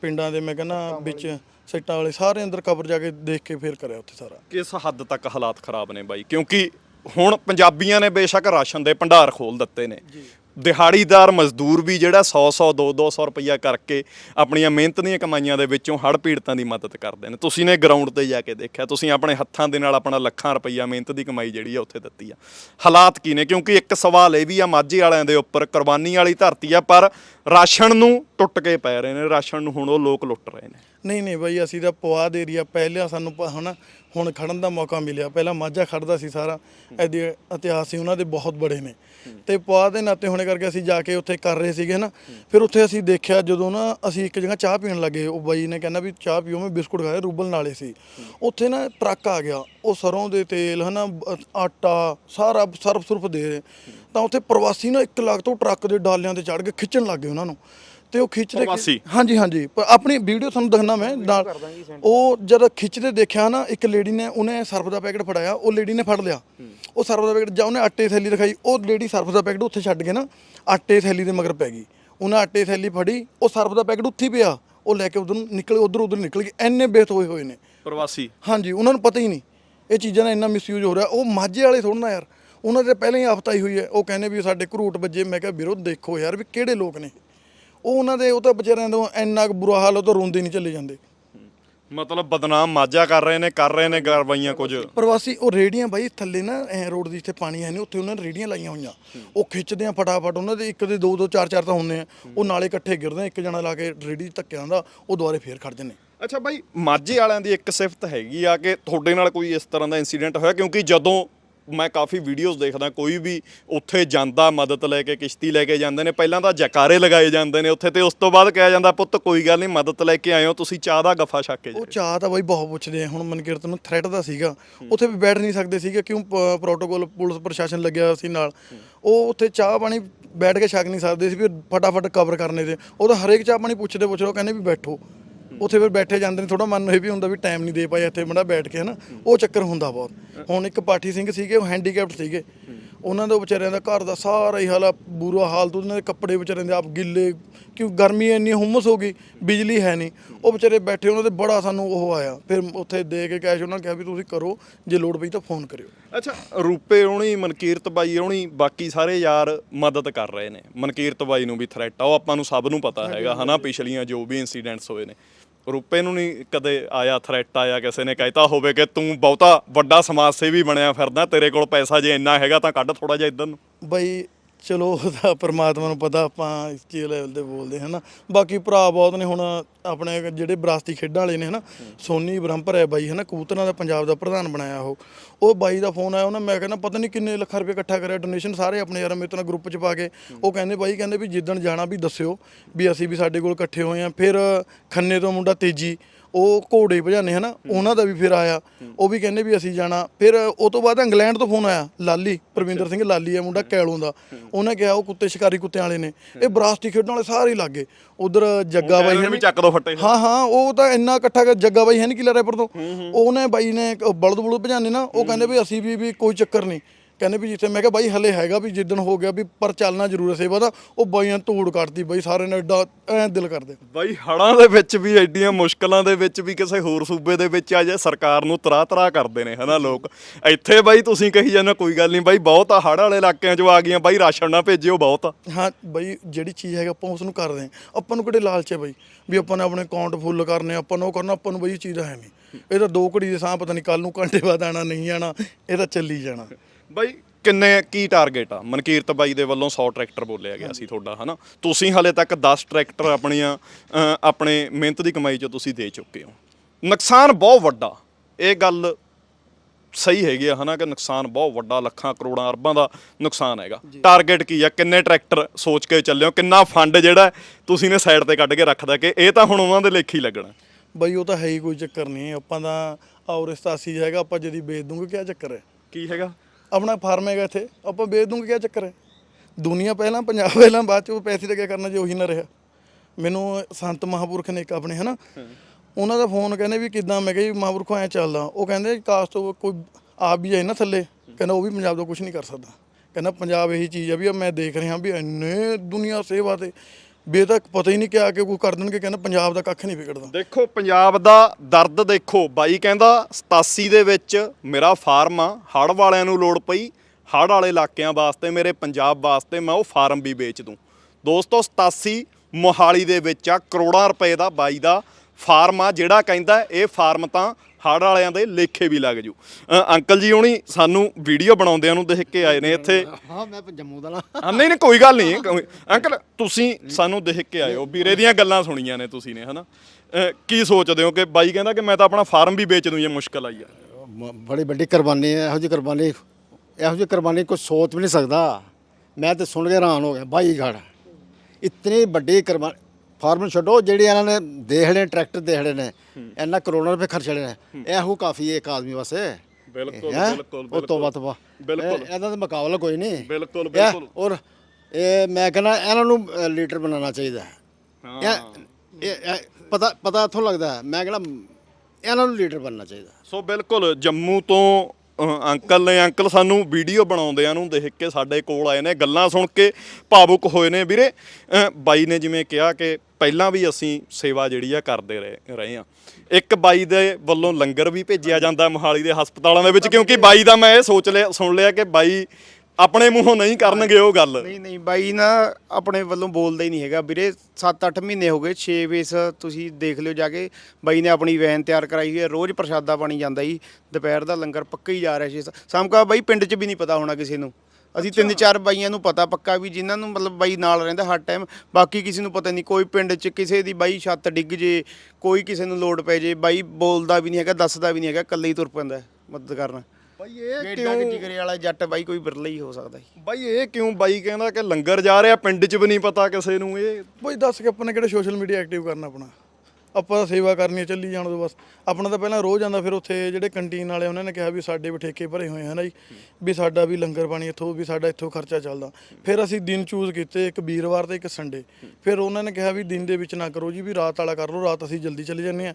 ਪਿੰਡਾਂ ਦੇ ਮੈਂ ਕਹਿੰਦਾ ਵਿੱਚ ਸੈੱਟਾਂ ਵਾਲੇ ਸਾਰੇ ਅੰਦਰ ਕਬਰ ਜਾ ਕੇ ਦੇਖ ਕੇ ਫਿਰ ਕਰਿਆ ਉੱਥੇ ਸਾਰਾ। ਕਿਸ ਹੱਦ ਤੱਕ ਹਾਲਾਤ ਖਰਾਬ ਨੇ ਬਾਈ? ਕਿਉਂਕਿ ਹੁਣ ਪੰਜਾਬੀਆਂ ਨੇ ਬੇਸ਼ੱਕ ਰਾਸ਼ਨ ਦੇ ਭੰਡਾਰ ਖੋਲ ਦਿੱਤੇ ਨੇ। ਦਿਹਾੜੀਦਾਰ ਮਜ਼ਦੂਰ ਵੀ ਜਿਹੜਾ 100 100 2 200 ਰੁਪਈਆ ਕਰਕੇ ਆਪਣੀਆਂ ਮਿਹਨਤ ਦੀਆਂ ਕਮਾਈਆਂ ਦੇ ਵਿੱਚੋਂ ਹੜ ਪੀੜਤਾਂ ਦੀ ਮਦਦ ਕਰਦੇ ਨੇ। ਤੁਸੀਂ ਨੇ ਗਰਾਊਂਡ ਤੇ ਜਾ ਕੇ ਦੇਖਿਆ, ਤੁਸੀਂ ਆਪਣੇ ਹੱਥਾਂ ਦੇ ਨਾਲ ਆਪਣਾ ਲੱਖਾਂ ਰੁਪਈਆ ਮਿਹਨਤ ਦੀ ਕਮਾਈ ਜਿਹੜੀ ਆ ਉੱਥੇ ਦਿੱਤੀ ਆ। ਹਾਲਾਤ ਕੀ ਨੇ? ਕਿਉਂਕਿ ਇੱਕ ਸਵਾਲ ਇਹ ਵੀ ਆ, ਮਾਝੇ ਵਾਲਿਆਂ ਦੇ ਉੱਪਰ, ਕੁਰਬਾਨੀ ਵਾਲੀ ਧਰਤੀ ਆ, ਪਰ ਰਾਸ਼ਨ ਨੂੰ ਟੁੱਟ ਕੇ ਪੈ ਰਹੇ ਨੇ, ਰਾਸ਼ਨ ਨੂੰ ਹੁਣ ਉਹ ਲੋਕ ਲੁੱਟ ਰਹੇ ਨੇ। ਨਹੀਂ ਨਹੀਂ ਬਾਈ, ਅਸੀਂ ਤਾਂ ਪੁਆਧ ਏਰੀਆ ਪਹਿਲਾਂ ਸਾਨੂੰ ਪ- ਹਨਾ ਹੁਣ ਖੜਨ ਦਾ ਮੌਕਾ ਮਿਲਿਆ। ਪਹਿਲਾਂ ਮਾਝਾ ਖੜਦਾ ਸੀ ਸਾਰਾ। ਇਹਦੇ ਇਤਿਹਾਸ ਸੀ, ਉਹਨਾਂ ਦੇ ਬਹੁਤ ਬੜੇ ਨੇ। ਤੇ ਪੁਆਧ ਦੇ ਨਾਤੇ ਹੋਣੇ ਕਰਕੇ ਅਸੀਂ ਜਾ ਕੇ ਉੱਥੇ ਕਰ ਰਹੇ ਸੀਗੇ ਨਾ ਫਿਰ ਉੱਥੇ ਅਸੀਂ ਦੇਖਿਆ, ਜਦੋਂ ਨਾ ਅਸੀਂ ਇੱਕ ਜਗ੍ਹਾ ਚਾਹ ਪੀਣ ਲੱਗੇ, ਉਹ ਬਾਈ ਨੇ ਕਹਿੰਦਾ ਵੀ ਚਾਹ ਪੀਓ, ਮੈਂ ਬਿਸਕੁਟ ਖਾਇਆ, ਰੂਬਲ ਨਾਲੇ ਸੀ। ਉੱਥੇ ਨਾ ਟਰੱਕ ਆ ਗਿਆ। ਉਹ ਸਰੋਂ ਦੇ ਤੇਲ, ਹਨਾ ਬ- ਆਟਾ, ਸਾਰਾ ਸਰਫ ਸੁਰਫ ਦੇ ਰਹੇ। ਤਾਂ ਉੱਥੇ ਪ੍ਰਵਾਸੀ ਨਾ 1 ਲੱਖ ਤੋਂ ਟਰੱਕ ਦੇ ਡਾਲਿਆਂ ਤੇ ਚੜ ਕੇ ਖਿੱਚਣ ਲੱਗ ਗਏ ਉਹਨਾਂ ਨੂੰ। ਤੇ ਉਹ ਖਿੱਚਦੇ ਪ੍ਰਵਾਸੀ? ਹਾਂਜੀ ਹਾਂਜੀ। ਪਰ ਆਪਣੀ ਵੀਡੀਓ ਤੁਹਾਨੂੰ ਦਿਖਾਉਣਾ ਮੈਂ। ਨਾਲ ਉਹ ਜਦ ਖਿੱਚਦੇ ਦੇਖਿਆ ਨਾ ਇੱਕ ਲੇਡੀ ਨੇ ਉਹਨੇ ਸਰਫ ਦਾ ਪੈਕਟ ਫੜਾਇਆ। ਉਹ ਲੇਡੀ ਨੇ ਫੜ ਲਿਆ। ਉਹ ਸਰਫ ਦਾ ਪੈਕਟ ਜਾਂ ਉਹਨੇ ਆਟੇ ਦੀ ਥੈਲੀ ਦਿਖਾਈ। ਉਹ ਲੇਡੀ ਸਰਫ ਦਾ ਪੈਕਟ ਉੱਥੇ ਛੱਡ ਕੇ ਨਾ ਆਟੇ ਦੀ ਥੈਲੀ ਦੇ ਮਗਰ ਪੈ ਗਈ। ਉਹਨੇ ਆਟੇ ਦੀ ਥੈਲੀ ਫੜੀ। ਉਹ ਸਰਫ ਦਾ ਪੈਕਟ ਉੱਥੇ ਹੀ ਪਿਆ। ਉਹ ਲੈ ਕੇ ਉਧਰ ਨੂੰ ਨਿਕਲ ਉਧਰ ਉਧਰ ਨਿਕਲ ਗਏ। ਐਨੇ ਬੇਤ ਹੋਏ ਹੋਏ ਨੇ। ਪ੍ਰਵਾਸੀ। ਹਾਂਜੀ ਉਹਨਾਂ ਨੂੰ ਪਤਾ ਹੀ ਨਹੀਂ। ਇਹ ਚੀਜ਼ਾਂ ਦਾ ਇੰਨਾ ਮਿਸਯੂਜ਼ ਹੋ ਰਿਹਾ। ਉਹ ਮਾਝੇ ਵਾਲੇ ਥੋੜ੍ਹਾ ਨਾ ਯਾਰ। ਉਹਨਾਂ ਦੇ ਪਹਿਲਾਂ ਹੀ ਆਫਤ ਆਈ ਹੋਈ ਹੈ। ਉਹ ਕਹਿੰਦੇ ਵੀ ਸਾਡੇ ਘਰੂਟ ਵੱਜੇ। ਮੈਂ ਕਿਹਾ ਵੀਰੋ ਦੇਖੋ ਯਾਰ ਵੀ ਕਿਹੜੇ ਲੋਕ ਨੇ। ਉਹ ਉਹਨਾਂ ਦੇ ਉਹ ਤਾਂ ਵਿਚਾਰਿਆਂ ਦਾ ਇੰਨਾ ਕੁ ਬੁਰਾ ਹਾਲ ਉਹ ਤਾਂ ਰੋਂਦੇ ਨਹੀਂ ਚੱਲੇ ਜਾਂਦੇ। ਮਤਲਬ ਬਦਨਾਮ ਮਾਝਾ ਕਰ ਰਹੇ ਨੇ ਕਰ ਰਹੇ ਨੇ ਕਾਰਵਾਈਆਂ ਕੁਝ? ਪ੍ਰਵਾਸੀ ਉਹ ਰੇੜੀਆਂ ਬਾਈ ਥੱਲੇ ਨਾ ਐ ਰੋਡ ਦੀ ਇੱਥੇ ਪਾਣੀ ਹੈ ਨਹੀਂ ਉੱਥੇ ਉਹਨਾਂ ਨੇ ਰੇੜੀਆਂ ਲਾਈਆਂ ਹੋਈਆਂ। ਉਹ ਖਿੱਚਦੇ ਆ ਫਟਾਫਟ ਉਹਨਾਂ ਦੇ ਇੱਕ ਦੇ ਦੋ ਦੋ ਚਾਰ ਚਾਰ ਤਾਂ ਹੁੰਦੇ ਆ। ਉਹ ਨਾਲੇ ਇਕੱਠੇ ਗਿਰਦੇ ਇੱਕ ਜਣਾ ਲਾ ਕੇ ਰੇੜੀ ਧੱਕਿਆ ਹੁੰਦਾ ਉਹ ਦੁਬਾਰੇ ਫੇਰ ਖੜ ਜਾਂਦੇ। ਅੱਛਾ ਬਾਈ ਮਾਝੇ ਵਾਲਿਆਂ ਦੀ ਇੱਕ ਸਿਫਤ ਹੈਗੀ ਆ ਕਿ ਤੁਹਾਡੇ ਨਾਲ ਕੋਈ ਇਸ ਤਰ੍ਹਾਂ ਦਾ ਇਨਸੀਡੈਂਟ ਹੋਇਆ? ਕਿਉਂਕਿ ਜਦੋਂ ਮੈਂ ਕਾਫੀ ਵੀਡੀਓਜ਼ ਦੇਖਦਾ ਕੋਈ ਵੀ ਉੱਥੇ ਜਾਂਦਾ ਮਦਦ ਲੈ ਕੇ ਕਿਸ਼ਤੀ ਲੈ ਕੇ ਜਾਂਦੇ ਨੇ ਪਹਿਲਾਂ ਤਾਂ ਜਕਾਰੇ ਲਗਾਏ ਜਾਂਦੇ ਨੇ ਉੱਥੇ ਤੇ ਉਸ ਤੋਂ ਬਾਅਦ ਕਿਹਾ ਜਾਂਦਾ ਪੁੱਤ ਕੋਈ ਗੱਲ ਨਹੀਂ ਮਦਦ ਲੈ ਕੇ ਹੋ ਤੁਸੀਂ ਚਾਹ ਦਾ ਗੱਫਾ ਛੱਕ ਕੇ ਉਹ ਚਾਹ ਤਾਂ ਬਾਈ ਬਹੁਤ ਪੁੱਛਦੇ ਆ ਹੁਣ ਮਨਕੀਰਤ ਨੂੰ ਥ੍ਰੈਟ ਦਾ ਸੀਗਾ। ਉੱਥੇ ਵੀ ਬੈਠ ਨਹੀਂ ਸਕਦੇ ਸੀਗੇ ਕਿਉਂ ਪ੍ਰੋਟੋਕੋਲ ਪੁਲਿਸ ਪ੍ਰਸ਼ਾਸਨ ਲੱਗਿਆ ਸੀ ਨਾਲ। ਉਹ ਉੱਥੇ ਚਾਹ ਪਾਣੀ ਬੈਠ ਕੇ ਛਕ ਨਹੀਂ ਸਕਦੇ ਸੀ ਵੀ ਫਟਾਫਟ ਕਵਰ ਕਰਨੇ ਤੇ ਉਹ ਤਾਂ ਹਰੇਕ ਚਾਹ ਪਾਣੀ ਪੁੱਛਦੇ ਪੁੱਛਦੇ ਉਹ ਕਹਿੰਦੇ ਵੀ ਬੈਠੋ। ਉੱਥੇ ਫਿਰ ਬੈਠੇ ਜਾਂਦੇ ਨੇ ਥੋੜਾ ਮਨ ਇਹ ਵੀ ਹੁੰਦਾ ਵੀ ਟਾਈਮ ਨਹੀਂ ਦੇ ਪਾਏ ਇੱਥੇ ਬੰਦਾ ਬੈਠ ਕੇ ਹਨਾ। ਉਹ ਚੱਕਰ ਹੁੰਦਾ ਬਹੁਤ। ਹੁਣ ਇੱਕ ਪਾਠੀ ਸਿੰਘ ਸੀਗੇ, ਉਹ ਹੈਂਡੀਕੈਪਟ ਸੀਗੇ। ਉਹਨਾਂ ਦਾ ਵਿਚਾਰਿਆਂ ਦਾ ਘਰ ਦਾ ਸਾਰਾ ਹੀ ਹਾਲਾ ਬੁਰਾ ਹਾਲਤ ਉਹਨਾਂ ਦੇ ਕੱਪੜੇ ਵਿਚਾਰਿਆਂ ਦੇ ਆਪ ਗਿੱਲੇ, ਕਿਉਂ ਗਰਮੀ ਇੰਨੀ ਹੁੰਮਸ ਹੋ ਗਈ, ਬਿਜਲੀ ਹੈ ਨਹੀਂ। ਉਹ ਵਿਚਾਰੇ ਬੈਠੇ, ਉਹਨਾਂ ਦੇ ਬੜਾ ਸਾਨੂੰ ਉਹ ਆਇਆ। ਫਿਰ ਉੱਥੇ ਦੇ ਕੇ ਕੈਸ਼ ਉਹਨਾਂ ਨੇ ਕਿਹਾ ਵੀ ਤੁਸੀਂ ਕਰੋ, ਜੇ ਲੋੜ ਪਈ ਤਾਂ ਫੋਨ ਕਰਿਓ। ਅੱਛਾ, ਰੂਪੇ ਹੋਣੀ, ਮਨਕੀਰਤ ਬਾਈ ਹੋਣੀ, ਬਾਕੀ ਸਾਰੇ ਯਾਰ ਮਦਦ ਕਰ ਰਹੇ ਨੇ। ਮਨਕੀਰਤ ਬਾਈ ਨੂੰ ਵੀ ਥ੍ਰੈਟ ਆ, ਉਹ ਆਪਾਂ ਨੂੰ ਸਭ ਨੂੰ ਪਤਾ ਹੈਗਾ, ਹਨਾ, ਪਿਛਲੀਆਂ ਜੋ ਵੀ ਇਨਸੀਡੈਂਟਸ ਹੋਏ ਨੇ। ਰੂਪੇ ਨੂੰ ਨਹੀਂ ਕਦੇ ਆਇਆ ਥ੍ਰੈਟ ਆਇਆ, ਕਿਸੇ ਨੇ ਕਹਿਤਾ ਹੋਵੇ ਕਿ ਤੂੰ ਬਹੁਤਾ ਵੱਡਾ ਸਮਾਜ ਸੇਵੀ ਬਣਿਆ ਫਿਰਦਾ, ਤੇਰੇ ਕੋਲ ਪੈਸਾ ਜੇ ਇੰਨਾ ਹੈਗਾ ਤਾਂ ਕੱਢ ਥੋੜਾ ਜਿਹਾ ਇੱਧਰ ਨੂੰ। ਬਈ ਚਲੋ ਉਹਦਾ ਪਰਮਾਤਮਾ ਨੂੰ ਪਤਾ, ਆਪਾਂ ਇਸ ਚੀਜ਼ ਲੈਵਲ ਤੇ ਬੋਲਦੇ ਹਨਾ ਬਾਕੀ ਭਰਾ ਬਹੁਤ ਨੇ ਹੁਣ, ਆਪਣੇ ਜਿਹੜੇ ਵਿਰਾਸਤੀ ਖੇਡਾਂ ਵਾਲੇ ਨੇ ਹਨਾ, ਸੋਨੀ ਬ੍ਰਹਮਪੁਰ ਹੈ ਬਾਈ, ਹਨਾ, ਕਬੂਤਰਾਂ ਦਾ ਪੰਜਾਬ ਦਾ ਪ੍ਰਧਾਨ ਬਣਾਇਆ ਉਹ। ਉਹ ਬਾਈ ਦਾ ਫੋਨ ਆਇਆ, ਉਹਨਾਂ ਮੈਂ ਕਹਿੰਦਾ, ਪਤਾ ਨਹੀਂ ਕਿੰਨੇ ਲੱਖਾਂ ਰੁਪਏ ਇਕੱਠਾ ਕਰਿਆ ਡੋਨੇਸ਼ਨ ਸਾਰੇ ਆਪਣੇ ਯਾਰ ਮੇਰੇ ਮਿੱਤਰਾਂ ਗਰੁੱਪ 'ਚ ਪਾ ਕੇ। ਉਹ ਕਹਿੰਦੇ, ਬਾਈ ਕਹਿੰਦੇ ਵੀ ਜਿੱਦਣ ਜਾਣਾ ਵੀ ਦੱਸਿਓ ਵੀ ਅਸੀਂ ਵੀ ਸਾਡੇ ਕੋਲ ਇਕੱਠੇ ਹੋਏ ਆ ਫਿਰ ਖੰਨੇ ਤੋਂ ਮੁੰਡਾ ਤੇਜੀ ਉਹ ਘੋੜੇ ਭਜਾਨੇ ਹਨਾ ਉਹਨਾਂ ਦਾ ਵੀ ਫਿਰ ਆਇਆ। ਉਹ ਵੀ ਕਹਿੰਦੇ ਵੀ ਅਸੀਂ ਜਾਣਾ। ਫਿਰ ਉਹ ਤੋਂ ਬਾਅਦ ਇੰਗਲੈਂਡ ਤੋਂ ਫੋਨ ਆਇਆ ਲਾਲੀ ਪ੍ਰਵਿੰਦਰ ਸਿੰਘ ਲਾਲੀ ਆ ਮੁੰਡਾ ਕੈਲੋਂ ਦਾ। ਉਹਨੇ ਕਿਹਾ ਉਹ ਕੁੱਤੇ ਸ਼ਿਕਾਰੀ ਕੁੱਤਿਆਂ ਵਾਲੇ ਨੇ। ਇਹ ਬਰਾਸਤੀ ਖੇਡਣ ਵਾਲੇ ਸਾਰੇ ਲੱਗੇ। ਉਧਰ ਜੱਗਾ ਬਾਈ ਵੀ ਹੈ ਚੱਕ ਦੋ ਫੱਟੇ। ਹਾਂ ਹਾਂ ਉਹ ਤਾਂ ਇੰਨਾ ਇਕੱਠਾ ਕਰ ਜੱਗਾ ਬਾਈ ਹੈ ਨਹੀਂ ਕਿਲਾ ਰੈਪਰ ਤੋਂ। ਉਹਨੇ ਬਾਈ ਨੇ ਬਲਦ ਬੁਲਦ ਭਜਾਨੇ ਨਾ ਉਹ ਕਹਿੰਦੇ ਵੀ ਅਸੀਂ ਵੀ ਵੀ ਕੋਈ ਚੱਕਰ ਨਹੀਂ ਕਹਿੰਦੇ ਵੀ ਜਿੱਥੇ ਮੈਂ ਕਿਹਾ ਬਾਈ ਹਲੇ ਹੈਗਾ ਵੀ ਜਿੱਦਣ ਹੋ ਗਿਆ ਵੀ ਪਰ ਚੱਲਣਾ ਜ਼ਰੂਰ ਹੈ ਸੇਵਾ ਦਾ ਉਹ ਬਾਈਆਂ ਧੂੜ ਕੱਢਦੀ ਬਾਈ ਸਾਰੇ ਨੇ ਐਡਾ ਐ ਦਿਲ ਕਰਦੇ। ਬਾਈ ਹੜਾਂ ਦੇ ਵਿੱਚ ਵੀ ਐਡੀਆਂ ਮੁਸ਼ਕਲਾਂ ਦੇ ਵਿੱਚ ਵੀ ਕਿਸੇ ਹੋਰ ਸੂਬੇ ਦੇ ਵਿੱਚ ਆ ਜੇ ਸਰਕਾਰ ਨੂੰ ਤਰਾ ਤਰਾ ਕਰਦੇ ਨੇ ਹਨਾ ਲੋਕ? ਇੱਥੇ ਬਾਈ ਤੁਸੀਂ ਕਹੀ ਜਾਂਦੇ ਕੋਈ ਗੱਲ ਨਹੀਂ ਬਾਈ ਬਹੁਤ ਆ ਹੜ੍ਹ ਵਾਲੇ ਇਲਾਕਿਆਂ 'ਚੋਂ ਆ ਗਈਆਂ ਬਾਈ ਰਾਸ਼ਨ ਨਾ ਭੇਜਿਓ ਬਹੁਤ ਆ। ਹਾਂ ਬਈ ਜਿਹੜੀ ਚੀਜ਼ ਹੈਗਾ ਆਪਾਂ ਉਸ ਨੂੰ ਕਰਦੇ ਹਾਂ। ਆਪਾਂ ਨੂੰ ਕਿਹੜੇ ਲਾਲਚ ਹੈ ਬਈ? ਵੀ ਆਪਾਂ ਨੇ ਆਪਣੇ ਅਕਾਊਂਟ ਫੁੱਲ ਕਰਨੇ ਆਪਾਂ ਨੂੰ ਉਹ ਕਰਨਾ ਆਪਾਂ ਨੂੰ ਬਈ ਇਹ ਚੀਜ਼ ਦਾ ਹੈ ਨਹੀਂ। ਇਹ ਤਾਂ ਦੋ ਘੜੀ ਦੇ ਸਾਹ ਪਤਾ ਨਹੀਂ ਕੱਲ ਨੂੰ ਘੰਟੇ ਬਾਅਦ ਆਣਾ ਨਹੀਂ ਆਣਾ ਇਹ ਤਾਂ ਚੱਲੀ ਜਾਣਾ। ਬਾਈ ਕਿੰਨੇ ਕੀ ਟਾਰਗੇਟ ਆ? ਮਨਕੀਰਤ ਬਾਈ ਦੇ ਵੱਲੋਂ 100 ਟਰੈਕਟਰ ਬੋਲਿਆ ਗਿਆ ਸੀ ਤੁਹਾਡਾ ਹਨਾ? ਤੁਸੀਂ ਹਾਲੇ ਤੱਕ 10 ਟਰੈਕਟਰ ਆਪਣੀਆਂ ਅ, ਆਪਣੇ ਮਿਹਨਤ ਦੀ ਕਮਾਈ 'ਚੋਂ ਤੁਸੀਂ ਦੇ ਚੁੱਕੇ ਹੋ। ਨੁਕਸਾਨ ਬਹੁਤ ਵੱਡਾ। ਇਹ ਗੱਲ ਸਹੀ ਹੈਗੇ ਆ ਹਨਾ ਕਿ ਨੁਕਸਾਨ ਬਹੁਤ ਵੱਡਾ ਲੱਖਾਂ ਕਰੋੜਾਂ ਅਰਬਾਂ ਦਾ ਨੁਕਸਾਨ ਹੈਗਾ। ਟਾਰਗੇਟ ਕੀ ਆ? ਕਿੰਨੇ ਟਰੈਕਟਰ ਸੋਚ ਕੇ ਚੱਲਿਓ? ਕਿੰਨਾ ਫੰਡ ਜਿਹੜਾ ਤੁਸੀਂ ਨੇ ਸਾਈਡ ਤੇ ਕੱਢ ਕੇ ਰੱਖਦਾ ਕਿ ਇਹ ਤਾਂ ਹੁਣ ਉਹਨਾਂ ਦੇ ਲੇਖ ਹੀ ਲੱਗਣਾ। ਬਈ ਉਹ ਤਾਂ ਹੈ ਹੀ ਕੋਈ ਚੱਕਰ ਨਹੀਂ। ਆਪਾਂ ਤਾਂ ਔਰ 87 ਹੈਗਾ ਆਪਾਂ ਜਦੀ ਵੇਚ ਦੂੰਗੇ ਕੀ ਚੱਕਰ ਹੈ? ਕੀ ਹੈਗਾ? ਆਪਣਾ ਫਾਰਮ ਹੈਗਾ ਇੱਥੇ, ਆਪਾਂ ਵੇਚ ਦੂੰਗੇ ਕੀ ਚੱਕਰ ਹੈ? ਦੁਨੀਆ ਪਹਿਲਾਂ, ਪੰਜਾਬ ਪਹਿਲਾਂ, ਬਾਅਦ ਚ ਉਹ ਪੈਸੇ ਦਾ ਕੀ ਕਰਨਾ ਜੇ ਉਹੀ ਨਾ ਰਿਹਾ। ਮੈਨੂੰ ਸੰਤ ਮਹਾਪੁਰਖ ਨੇ ਇੱਕ ਆਪਣੇ, ਹਨਾ? ਉਹਨਾਂ ਦਾ ਫੋਨ ਕਹਿੰਦੇ ਵੀ ਕਿਦਾਂ, ਮੈਂ ਕਿਹਾ ਜੀ ਮਹਾਪੁਰਖੋਂ ਐ ਚੱਲਦਾ। ਉਹ ਕਹਿੰਦੇ ਕਾਸ਼ ਤੋਂ ਕੋਈ ਆਪ ਵੀ ਜਾਏ ਨਾ ਥੱਲੇ, ਕਹਿੰਦਾ ਉਹ ਵੀ ਪੰਜਾਬ ਦਾ ਕੁਝ ਨਹੀਂ ਕਰ ਸਕਦਾ। ਕਹਿੰਦਾ ਪੰਜਾਬ ਇਹੀ ਚੀਜ਼ ਆ ਵੀ ਮੈਂ ਦੇਖ ਰਿਹਾ ਵੀ ਇੰਨੇ ਦੁਨੀਆ ਸੇਵਾ ਤੇ ਵੀ ਇਹ ਤਾਂ ਪਤਾ ਹੀ ਨਹੀਂ ਕਿ ਆ ਕੇ ਕੋਈ ਕਰ ਦੇਣਗੇ, ਕਹਿੰਦਾ ਪੰਜਾਬ ਦਾ ਕੱਖ ਨਹੀਂ ਵਿਗੜਦਾ। ਦੇਖੋ, ਪੰਜਾਬ ਦਾ ਦਰਦ ਦੇਖੋ। ਬਾਈ ਕਹਿੰਦਾ 87 ਦੇ ਵਿੱਚ ਮੇਰਾ ਫਾਰਮ ਆ ਹੜ ਵਾਲਿਆਂ ਨੂੰ ਲੋੜ ਪਈ। ਹੜ ਵਾਲੇ ਇਲਾਕਿਆਂ ਵਾਸਤੇ, ਮੇਰੇ ਪੰਜਾਬ ਵਾਸਤੇ ਮੈਂ ਉਹ ਫਾਰਮ ਵੀ ਵੇਚ ਦੂੰ। ਦੋਸਤੋ 87 ਮੋਹਾਲੀ ਦੇ ਵਿੱਚ ਆ, ਕਰੋੜਾਂ ਰੁਪਏ ਦਾ ਬਾਈ ਦਾ ਫਾਰਮ ਆ ਜਿਹੜਾ ਕਹਿੰਦਾ ਇਹ ਫਾਰਮ ਤਾਂ ਹੜ ਵਾਲਿਆਂ ਦੇ ਲੇਖੇ ਵੀ ਲੱਗ ਜੂ। ਅੰਕਲ ਜੀ ਹੁਣੀ ਸਾਨੂੰ ਵੀਡੀਓ ਬਣਾਉਂਦਿਆਂ ਨੂੰ ਦੇਖ ਕੇ ਆਏ ਨੇ ਇੱਥੇ। ਹਾਂ ਮੈਂ ਜੰਮੂ ਦਾ ਹਾਂ। ਨਹੀਂ ਨਹੀਂ ਕੋਈ ਗੱਲ ਨਹੀਂ ਅੰਕਲ ਤੁਸੀਂ ਸਾਨੂੰ ਦੇਖ ਕੇ ਆਏ ਹੋ ਵੀਰੇ ਦੀਆਂ ਗੱਲਾਂ ਸੁਣੀਆਂ ਨੇ ਤੁਸੀਂ ਨੇ ਹਨਾ? ਕੀ ਸੋਚਦੇ ਹੋ ਕਿ ਬਾਈ ਕਹਿੰਦਾ ਕਿ ਮੈਂ ਤਾਂ ਆਪਣਾ ਫਾਰਮ ਵੀ ਵੇਚ ਦੂੰ ਜੇ ਮੁਸ਼ਕਲ ਆਈ ਆ। ਬੜੀ ਵੱਡੀ ਕੁਰਬਾਨੀ ਹੈ ਇਹੋ ਜਿਹੀ ਕੁਰਬਾਨੀ ਇਹੋ ਜਿਹੀ ਕੁਰਬਾਨੀ ਕੋਈ ਸੋਚ ਵੀ ਨਹੀਂ ਸਕਦਾ। ਮੈਂ ਤੇ ਸੁਣ ਕੇ ਹੈਰਾਨ ਹੋ ਗਿਆ ਬਾਈ ਘੜ ਇਤਨੀ ਵੱਡੀ ਕੁਰਬਾਨੀ ਫਾਰਮ ਛੱਡੋ ਜਿਹੜੇ ਇਹਨਾਂ ਨੇ ਦੇਖ ਲਏ ਟਰੈਕਟਰ ਦੇਖ ਲਏ ਨੇ ਇੰਨਾ ਕਰੋੜਾਂ ਰੁਪਏ ਖਰਚ ਲਏ ਨੇ। ਇਹੋ ਕਾਫੀ ਹੈ ਇੱਕ ਆਦਮੀ ਵਾਸਤੇ। ਬਿਲਕੁਲ? ਬਿਲਕੁਲ ਉਹ ਤੋਂ ਵੱਧ ਵਾ। ਬਿਲਕੁਲ। ਇਹ- ਇਹਦਾ ਤਾਂ ਮੁਕਾਬਲਾ ਕੋਈ ਨਹੀਂ। ਬਿਲਕੁਲ ਬਿਲਕੁਲ। ਔਰ ਇਹ ਮੈਂ ਕਹਿੰਦਾ ਇਹਨਾਂ ਨੂੰ ਲੀਡਰ ਬਣਾਉਣਾ ਚਾਹੀਦਾ ਹੈ। ਇਹ ਪਤਾ ਪਤਾ ਇੱਥੋਂ ਲੱਗਦਾ। ਮੈਂ ਕਹਿੰਦਾ ਇਹਨਾਂ ਨੂੰ ਲੀਡਰ ਬਣਨਾ ਚਾਹੀਦਾ ਸੋ ਬਿਲਕੁਲ ਜੰਮੂ ਤੋਂ ਅੰਕਲ ਨੇ, ਅੰਕਲ ਸਾਨੂੰ ਵੀਡੀਓ ਬਣਾਉਂਦਿਆਂ ਨੂੰ ਦੇਖ ਕੇ ਸਾਡੇ ਕੋਲ ਆਏ ਨੇ, ਗੱਲਾਂ ਸੁਣ ਕੇ ਭਾਵੁਕ ਹੋਏ ਨੇ ਵੀਰੇ। ਬਾਈ ਨੇ ਜਿਵੇਂ ਕਿਹਾ ਕਿ ਪਹਿਲਾਂ ਵੀ ਅਸੀਂ ਸੇਵਾ ਜਿਹੜੀ ਆ ਕਰਦੇ ਰਹੇ ਰਹੇ ਆ। ਇੱਕ ਬਾਈ ਦੇ ਵੱਲੋਂ ਲੰਗਰ ਵੀ ਭੇਜਿਆ ਜਾਂਦਾ ਮੋਹਾਲੀ ਦੇ ਹਸਪਤਾਲਾਂ ਦੇ ਵਿੱਚ, ਕਿਉਂਕਿ ਬਾਈ ਦਾ ਮੈਂ ਇਹ ਸੋਚ ਲਿਆ, ਸੁਣ ਲਿਆ ਕਿ ਬਾਈ ਆਪਣੇ ਮੂੰਹੋਂ ਨਹੀਂ ਕਰਨਗੇ ਉਹ ਗੱਲ। ਨਹੀਂ ਨਹੀਂ ਬਾਈ ਨਾ ਆਪਣੇ ਵੱਲੋਂ ਬੋਲਦਾ ਹੀ ਨਹੀਂ ਹੈਗਾ। ਵੀਰੇ 7-8 ਮਹੀਨੇ ਹੋ ਗਏ 6 ਵੇਸ ਤੁਸੀਂ ਦੇਖ ਲਿਓ ਜਾ ਕੇ। ਬਾਈ ਨੇ ਆਪਣੀ ਵੈਨ ਤਿਆਰ ਕਰਾਈ ਹੋਈ ਹੈ ਰੋਜ਼ ਪ੍ਰਸ਼ਾਦਾ ਪਾਣੀ ਜਾਂਦਾ ਜੀ। ਦੁਪਹਿਰ ਦਾ ਲੰਗਰ ਪੱਕਾ ਹੀ ਜਾ ਰਿਹਾ ਸੀ ਸਾਮਕਾ ਬਾਈ ਪਿੰਡ 'ਚ ਵੀ ਨਹੀਂ ਪਤਾ ਹੋਣਾ ਕਿਸੇ ਨੂੰ। ਅਸੀਂ ਤਿੰਨ ਚਾਰ ਬਾਈਆਂ ਨੂੰ ਪਤਾ ਪੱਕਾ ਵੀ ਜਿਨ੍ਹਾਂ ਨੂੰ ਮਤਲਬ ਬਾਈ ਨਾਲ ਰਹਿੰਦਾ ਹਰ ਟਾਈਮ ਬਾਕੀ ਕਿਸੇ ਨੂੰ ਪਤਾ ਨਹੀਂ। ਕੋਈ ਪਿੰਡ 'ਚ ਕਿਸੇ ਦੀ ਬਾਈ ਛੱਤ ਡਿੱਗ ਜੇ ਕੋਈ ਕਿਸੇ ਨੂੰ ਲੋੜ ਪੈ ਜੇ ਬਾਈ ਬੋਲਦਾ ਵੀ ਨਹੀਂ ਹੈਗਾ ਦੱਸਦਾ ਵੀ ਨਹੀਂ ਹੈਗਾ ਇਕੱਲੇ ਹੀ ਤੁਰ ਪੈਂਦਾ ਮਦਦ ਕਰਨ। ਬਾਈ ਇਹ ਐਡਾ ਕਿ ਜਿਗਰੇ ਵਾਲਾ ਜੱਟ ਬਾਈ ਕੋਈ ਬਿਰਲਾ ਹੀ ਹੋ ਸਕਦਾ ਜੀ ਬਾਈ ਇਹ ਕਿਉਂ ਬਾਈ ਕਹਿੰਦਾ ਕਿ ਲੰਗਰ ਜਾ ਰਿਹਾ ਪਿੰਡ 'ਚ ਵੀ ਨਹੀਂ ਪਤਾ ਕਿਸੇ ਨੂੰ ਇਹ? ਬਈ ਦੱਸ ਕੇ ਆਪਾਂ ਨੇ ਕਿਹੜੇ ਸੋਸ਼ਲ ਮੀਡੀਆ ਐਕਟਿਵ ਕਰਨਾ ਆਪਣਾ? ਆਪਾਂ ਤਾਂ ਸੇਵਾ ਕਰਨੀ ਹੈ ਚੱਲੀ ਜਾਣ ਦੋ ਬਸ। ਆਪਣਾ ਤਾਂ ਪਹਿਲਾਂ ਰੋਜ਼ ਆਉਂਦਾ ਫਿਰ ਉੱਥੇ ਜਿਹੜੇ ਕੰਟੀਨ ਵਾਲੇ ਉਹਨਾਂ ਨੇ ਕਿਹਾ ਵੀ ਸਾਡੇ ਵੀ ਠੇਕੇ ਭਰੇ ਹੋਏ ਹਨ ਜੀ ਵੀ ਸਾਡਾ ਵੀ ਲੰਗਰ ਪਾਣੀ ਇੱਥੋਂ ਵੀ ਸਾਡਾ ਇੱਥੋਂ ਖਰਚਾ ਚੱਲਦਾ। ਫਿਰ ਅਸੀਂ ਦਿਨ ਚੂਜ਼ ਕੀਤੇ ਇੱਕ ਵੀਰਵਾਰ ਤੇ ਇੱਕ ਸੰਡੇ ਫਿਰ ਉਹਨਾਂ ਨੇ ਕਿਹਾ ਵੀ ਦਿਨ ਦੇ ਵਿੱਚ ਨਾ ਕਰੋ ਜੀ ਵੀ ਰਾਤ ਵਾਲਾ ਕਰ ਲਓ ਰਾਤ ਅਸੀਂ ਜਲਦੀ ਚਲੇ ਜੰਨੇ ਆ।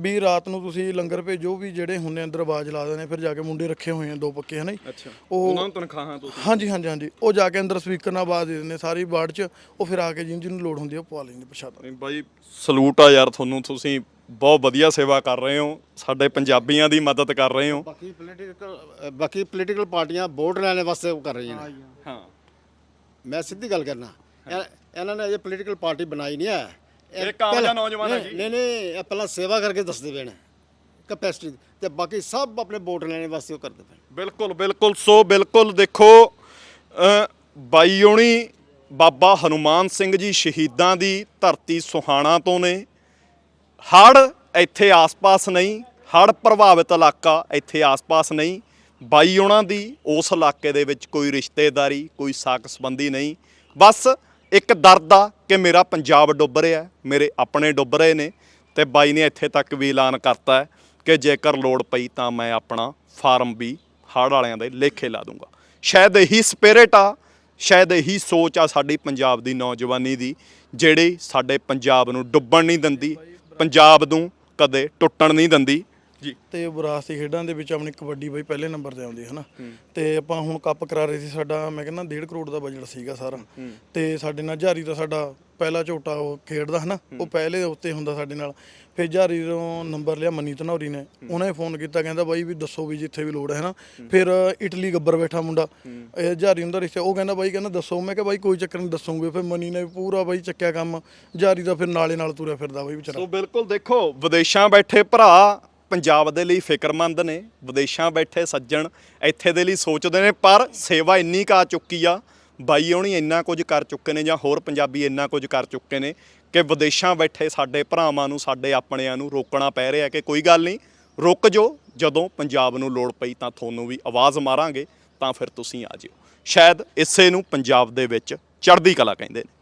ਵੀ ਰਾਤ ਨੂੰ ਤੁਸੀਂ ਲੰਗਰ ਭੇਜੋ ਵੀ ਜਿਹੜੇ ਹੁੰਨੇ ਅੰਦਰ ਆਵਾਜ਼ ਲਾ ਦੇਣੇ ਫਿਰ ਜਾ ਕੇ ਮੁੰਡੇ ਰੱਖੇ ਹੋਏ ਆ ਦੋ ਪੱਕੇ ਹਨ ਅੱਛਾ। ਉਹ ਉਹਨਾਂ ਨੂੰ ਤਨਖਾਹਾਂ ਤੋਂ ਹਾਂਜੀ ਹਾਂਜੀ ਹਾਂਜੀ। ਉਹ ਜਾ ਕੇ ਅੰਦਰ ਸਪੀਕਰ ਨਾਲ ਆਵਾਜ਼ ਦੇ ਦਿੰਦੇ ਸਾਰੀ ਵਾਰਡ 'ਚ। ਉਹ ਫਿਰ ਆ ਕੇ ਜਿਹਨੂੰ ਜਿਹਨੂੰ ਲੋੜ ਹੁੰਦੀ ਆ ਉਹ ਪਵਾ ਲੈਂਦੇ ਪ੍ਰਸ਼ਾਦਾ। ਨਹੀਂ ਬਾਈ ਸਲੂਟ ਆ ਯਾਰ ਤੁਹਾਨੂੰ। ਤੁਸੀਂ ਬਹੁਤ ਵਧੀਆ ਸੇਵਾ ਕਰ ਰਹੇ ਹੋ। ਸਾਡੇ ਪੰਜਾਬੀਆਂ ਦੀ ਮਦਦ ਕਰ ਰਹੇ ਹੋ। ਬਾਕੀ ਪੋਲੀਟੀਕਲ ਬਾਕੀ ਪੋਲੀਟੀਕਲ ਪਾਰਟੀਆਂ ਵੋਟ ਲੈਣ ਵਾਸਤੇ ਉਹ ਕਰ ਰਹੀਆਂ ਨੇ। ਹਾਂ। ਮੈਂ ਸਿੱਧੀ ਗੱਲ ਕਰਨਾ। ਇਹ- ਇਹਨਾਂ ਨੇ ਅਜੇ ਪੋਲੀਟੀਕਲ ਪਾਰਟੀ ਬਣਾਈ ਨਹੀਂ ਹੈ। ਇਹ ਕਾਮਯਾਬ ਨੌਜਵਾਨ ਹੈ ਜੀ। ਨਹੀਂ ਨਹੀਂ ਇਹ ਪਹਿਲਾਂ ਸੇਵਾ ਕਰਕੇ ਦੱਸਦੇ ਨੇ। ਕੈਪੈਸਿਟੀ ਤੇ ਬਾਕੀ ਸਭ ਆਪਣੇ ਵੋਟ ਲੈਣ ਵਾਸਤੇ ਉਹ ਕਰਦੇ ਨੇ। ਬਿਲਕੁਲ ਬਿਲਕੁਲ। ਸੋ ਬਿਲਕੁਲ ਦੇਖੋ ਅ, ਬਾਈ ਹੋਣੀ ਬਾਬਾ ਹਨੂਮਾਨ ਸਿੰਘ ਜੀ ਸ਼ਹੀਦਾਂ ਦੀ ਧਰਤੀ ਸੁਹਾਣਾ ਤੋਂ ਨੇ। ਹੜ ਇੱਥੇ ਆਸ-ਪਾਸ ਨਹੀਂ ਹੜ ਪ੍ਰਭਾਵਿਤ ਇਲਾਕਾ ਇੱਥੇ ਆਸ-ਪਾਸ ਨਹੀਂ। ਬਾਈ ਉਹਨਾਂ ਦੀ ਉਸ ਇਲਾਕੇ ਦੇ ਵਿੱਚ ਕੋਈ ਰਿਸ਼ਤੇਦਾਰੀ ਕੋਈ ਸਾਕ ਸੰਬੰਧੀ ਨਹੀਂ। ਬਸ ਇੱਕ ਦਰਦ ਆ ਕਿ ਮੇਰਾ ਪੰਜਾਬ ਡੁੱਬ ਰਿਹਾ, ਮੇਰੇ ਆਪਣੇ ਡੁੱਬ ਰਹੇ ਨੇ ਤੇ ਬਾਈ ਨੇ ਇੱਥੇ ਤੱਕ ਵੀ ਐਲਾਨ ਕਰਤਾ ਕਿ ਜੇਕਰ ਲੋੜ ਪਈ ਤਾਂ ਮੈਂ ਆਪਣਾ ਫਾਰਮ ਵੀ ਹੜ੍ਹ ਵਾਲਿਆਂ ਦੇ ਲੇਖੇ ਲਾ ਦੂੰਗਾ। ਸ਼ਾਇਦ ਇਹੀ ਸਪਿਰਿਟ ਆ, ਸ਼ਾਇਦ ਇਹੀ ਸੋਚ ਆ ਸਾਡੀ ਪੰਜਾਬ ਦੀ ਨੌਜਵਾਨੀ ਦੀ, ਜਿਹੜੀ ਸਾਡੇ ਪੰਜਾਬ ਨੂੰ ਡੁੱਬਣ ਨਹੀਂ ਦਿੰਦੀ, ਪੰਜਾਬ ਨੂੰ ਕਦੇ ਟੁੱਟਣ ਨਹੀਂ ਦਿੰਦੀ। ਜੀ। ਤੇ ਵਿਰਾਸਤੀ ਖੇਡਾਂ ਦੇ ਵਿੱਚ ਆਪਣੀ ਕਬੱਡੀ ਬਈ ਪਹਿਲੇ ਨੰਬਰ ਤੇ ਆਉਂਦੀ ਹੈ ਨਾ ਤੇ ਆਪਾਂ ਹੁਣ ਕੱਪ ਕਰਾ ਰਹੇ ਸੀ ਸਾਡਾ ਮੈਂ ਕਹਿੰਦਾ 1.5 ਕਰੋੜ ਦਾ ਬਜਟ ਸੀਗਾ ਸਾਰਾ। ਤੇ ਸਾਡੇ ਨਾਲ ਜਾਰੀ ਦਾ ਸਾਡਾ ਪਹਿਲਾ ਝੋਟਾ ਉਹ ਖੇਡਦਾ ਹਨਾ। ਉਹ ਪਹਿਲੇ ਉੱਤੇ ਹੁੰਦਾ ਸਾਡੇ ਨਾਲ। ਫਿਰ ਜਾਰੀ ਤੋਂ ਨੰਬਰ ਲਿਆ ਮਨੀ ਧਨੌਰੀ ਨੇ। ਉਹਨੇ ਫੋਨ ਕੀਤਾ ਕਹਿੰਦਾ ਬਾਈ ਵੀ ਦੱਸੋ ਵੀ ਜਿੱਥੇ ਵੀ ਲੋੜ ਹੈ ਨਾ ਫਿਰ ਇਟਲੀ ਗੱਬਰ ਬੈਠਾ ਮੁੰਡਾ। ਇਹ ਜਾਰੀ ਹੁੰਦਾ ਰਿਸ਼ਤੇ ਉਹ ਕਹਿੰਦਾ ਬਾਈ ਕਹਿੰਦਾ ਦੱਸੋ। ਮੈਂ ਕਿਹਾ ਬਾਈ ਕੋਈ ਚੱਕਰ ਨਹੀਂ ਦੱਸੂਗੇ। ਫਿਰ ਮਨੀ ਨੇ ਪੂਰਾ ਬਾਈ ਚੱਕਿਆ ਕੰਮ। ਜਾਰੀ ਦਾ ਫਿਰ ਨਾਲੇ ਨਾਲ ਤੁਰਿਆ ਫਿਰਦਾ ਬਾਈ ਵਿਚਾਰਾ। ਸੋ ਬਿਲਕੁਲ ਦੇਖੋ ਵਿਦੇਸ਼ਾਂ ਬੈਠੇ ਭਰਾ ਪੰਜਾਬ ਦੇ ਲਈ ਫਿਕਰਮੰਦ ਨੇ। ਵਿਦੇਸ਼ਾਂ ਬੈਠੇ ਸੱਜਣ ਇੱਥੇ ਦੇ ਲਈ ਸੋਚਦੇ ਨੇ, ਪਰ ਸੇਵਾ ਇੰਨੀ ਕਾ ਚੁੱਕੀ ਆ। ਬਾਈ ਹੋਣੀ ਇੰਨਾ ਕੁਝ ਕਰ ਚੁੱਕੇ ਨੇ ਜਾਂ ਹੋਰ ਪੰਜਾਬੀ ਇੰਨਾ ਕੁਝ ਕਰ ਚੁੱਕੇ ਨੇ ਕਿ ਵਿਦੇਸ਼ਾਂ ਬੈਠੇ ਸਾਡੇ ਭਰਾਵਾਂ ਨੂੰ, ਸਾਡੇ ਆਪਣਿਆਂ ਨੂੰ ਰੋਕਣਾ ਪੈ ਰਿਹਾ ਕਿ ਕੋਈ ਗੱਲ ਨਹੀਂ, ਰੁਕ ਜਾਓ ਜਦੋਂ ਪੰਜਾਬ ਨੂੰ ਲੋੜ ਪਈ ਤਾਂ ਤੁਹਾਨੂੰ ਵੀ ਆਵਾਜ਼ ਮਾਰਾਂਗੇ, ਤਾਂ ਫਿਰ ਤੁਸੀਂ ਆ ਜਿਓ। ਸ਼ਾਇਦ ਇਸੇ ਨੂੰ ਪੰਜਾਬ ਦੇ ਵਿੱਚ ਚੜ੍ਹਦੀ ਕਲਾ ਕਹਿੰਦੇ ਨੇ।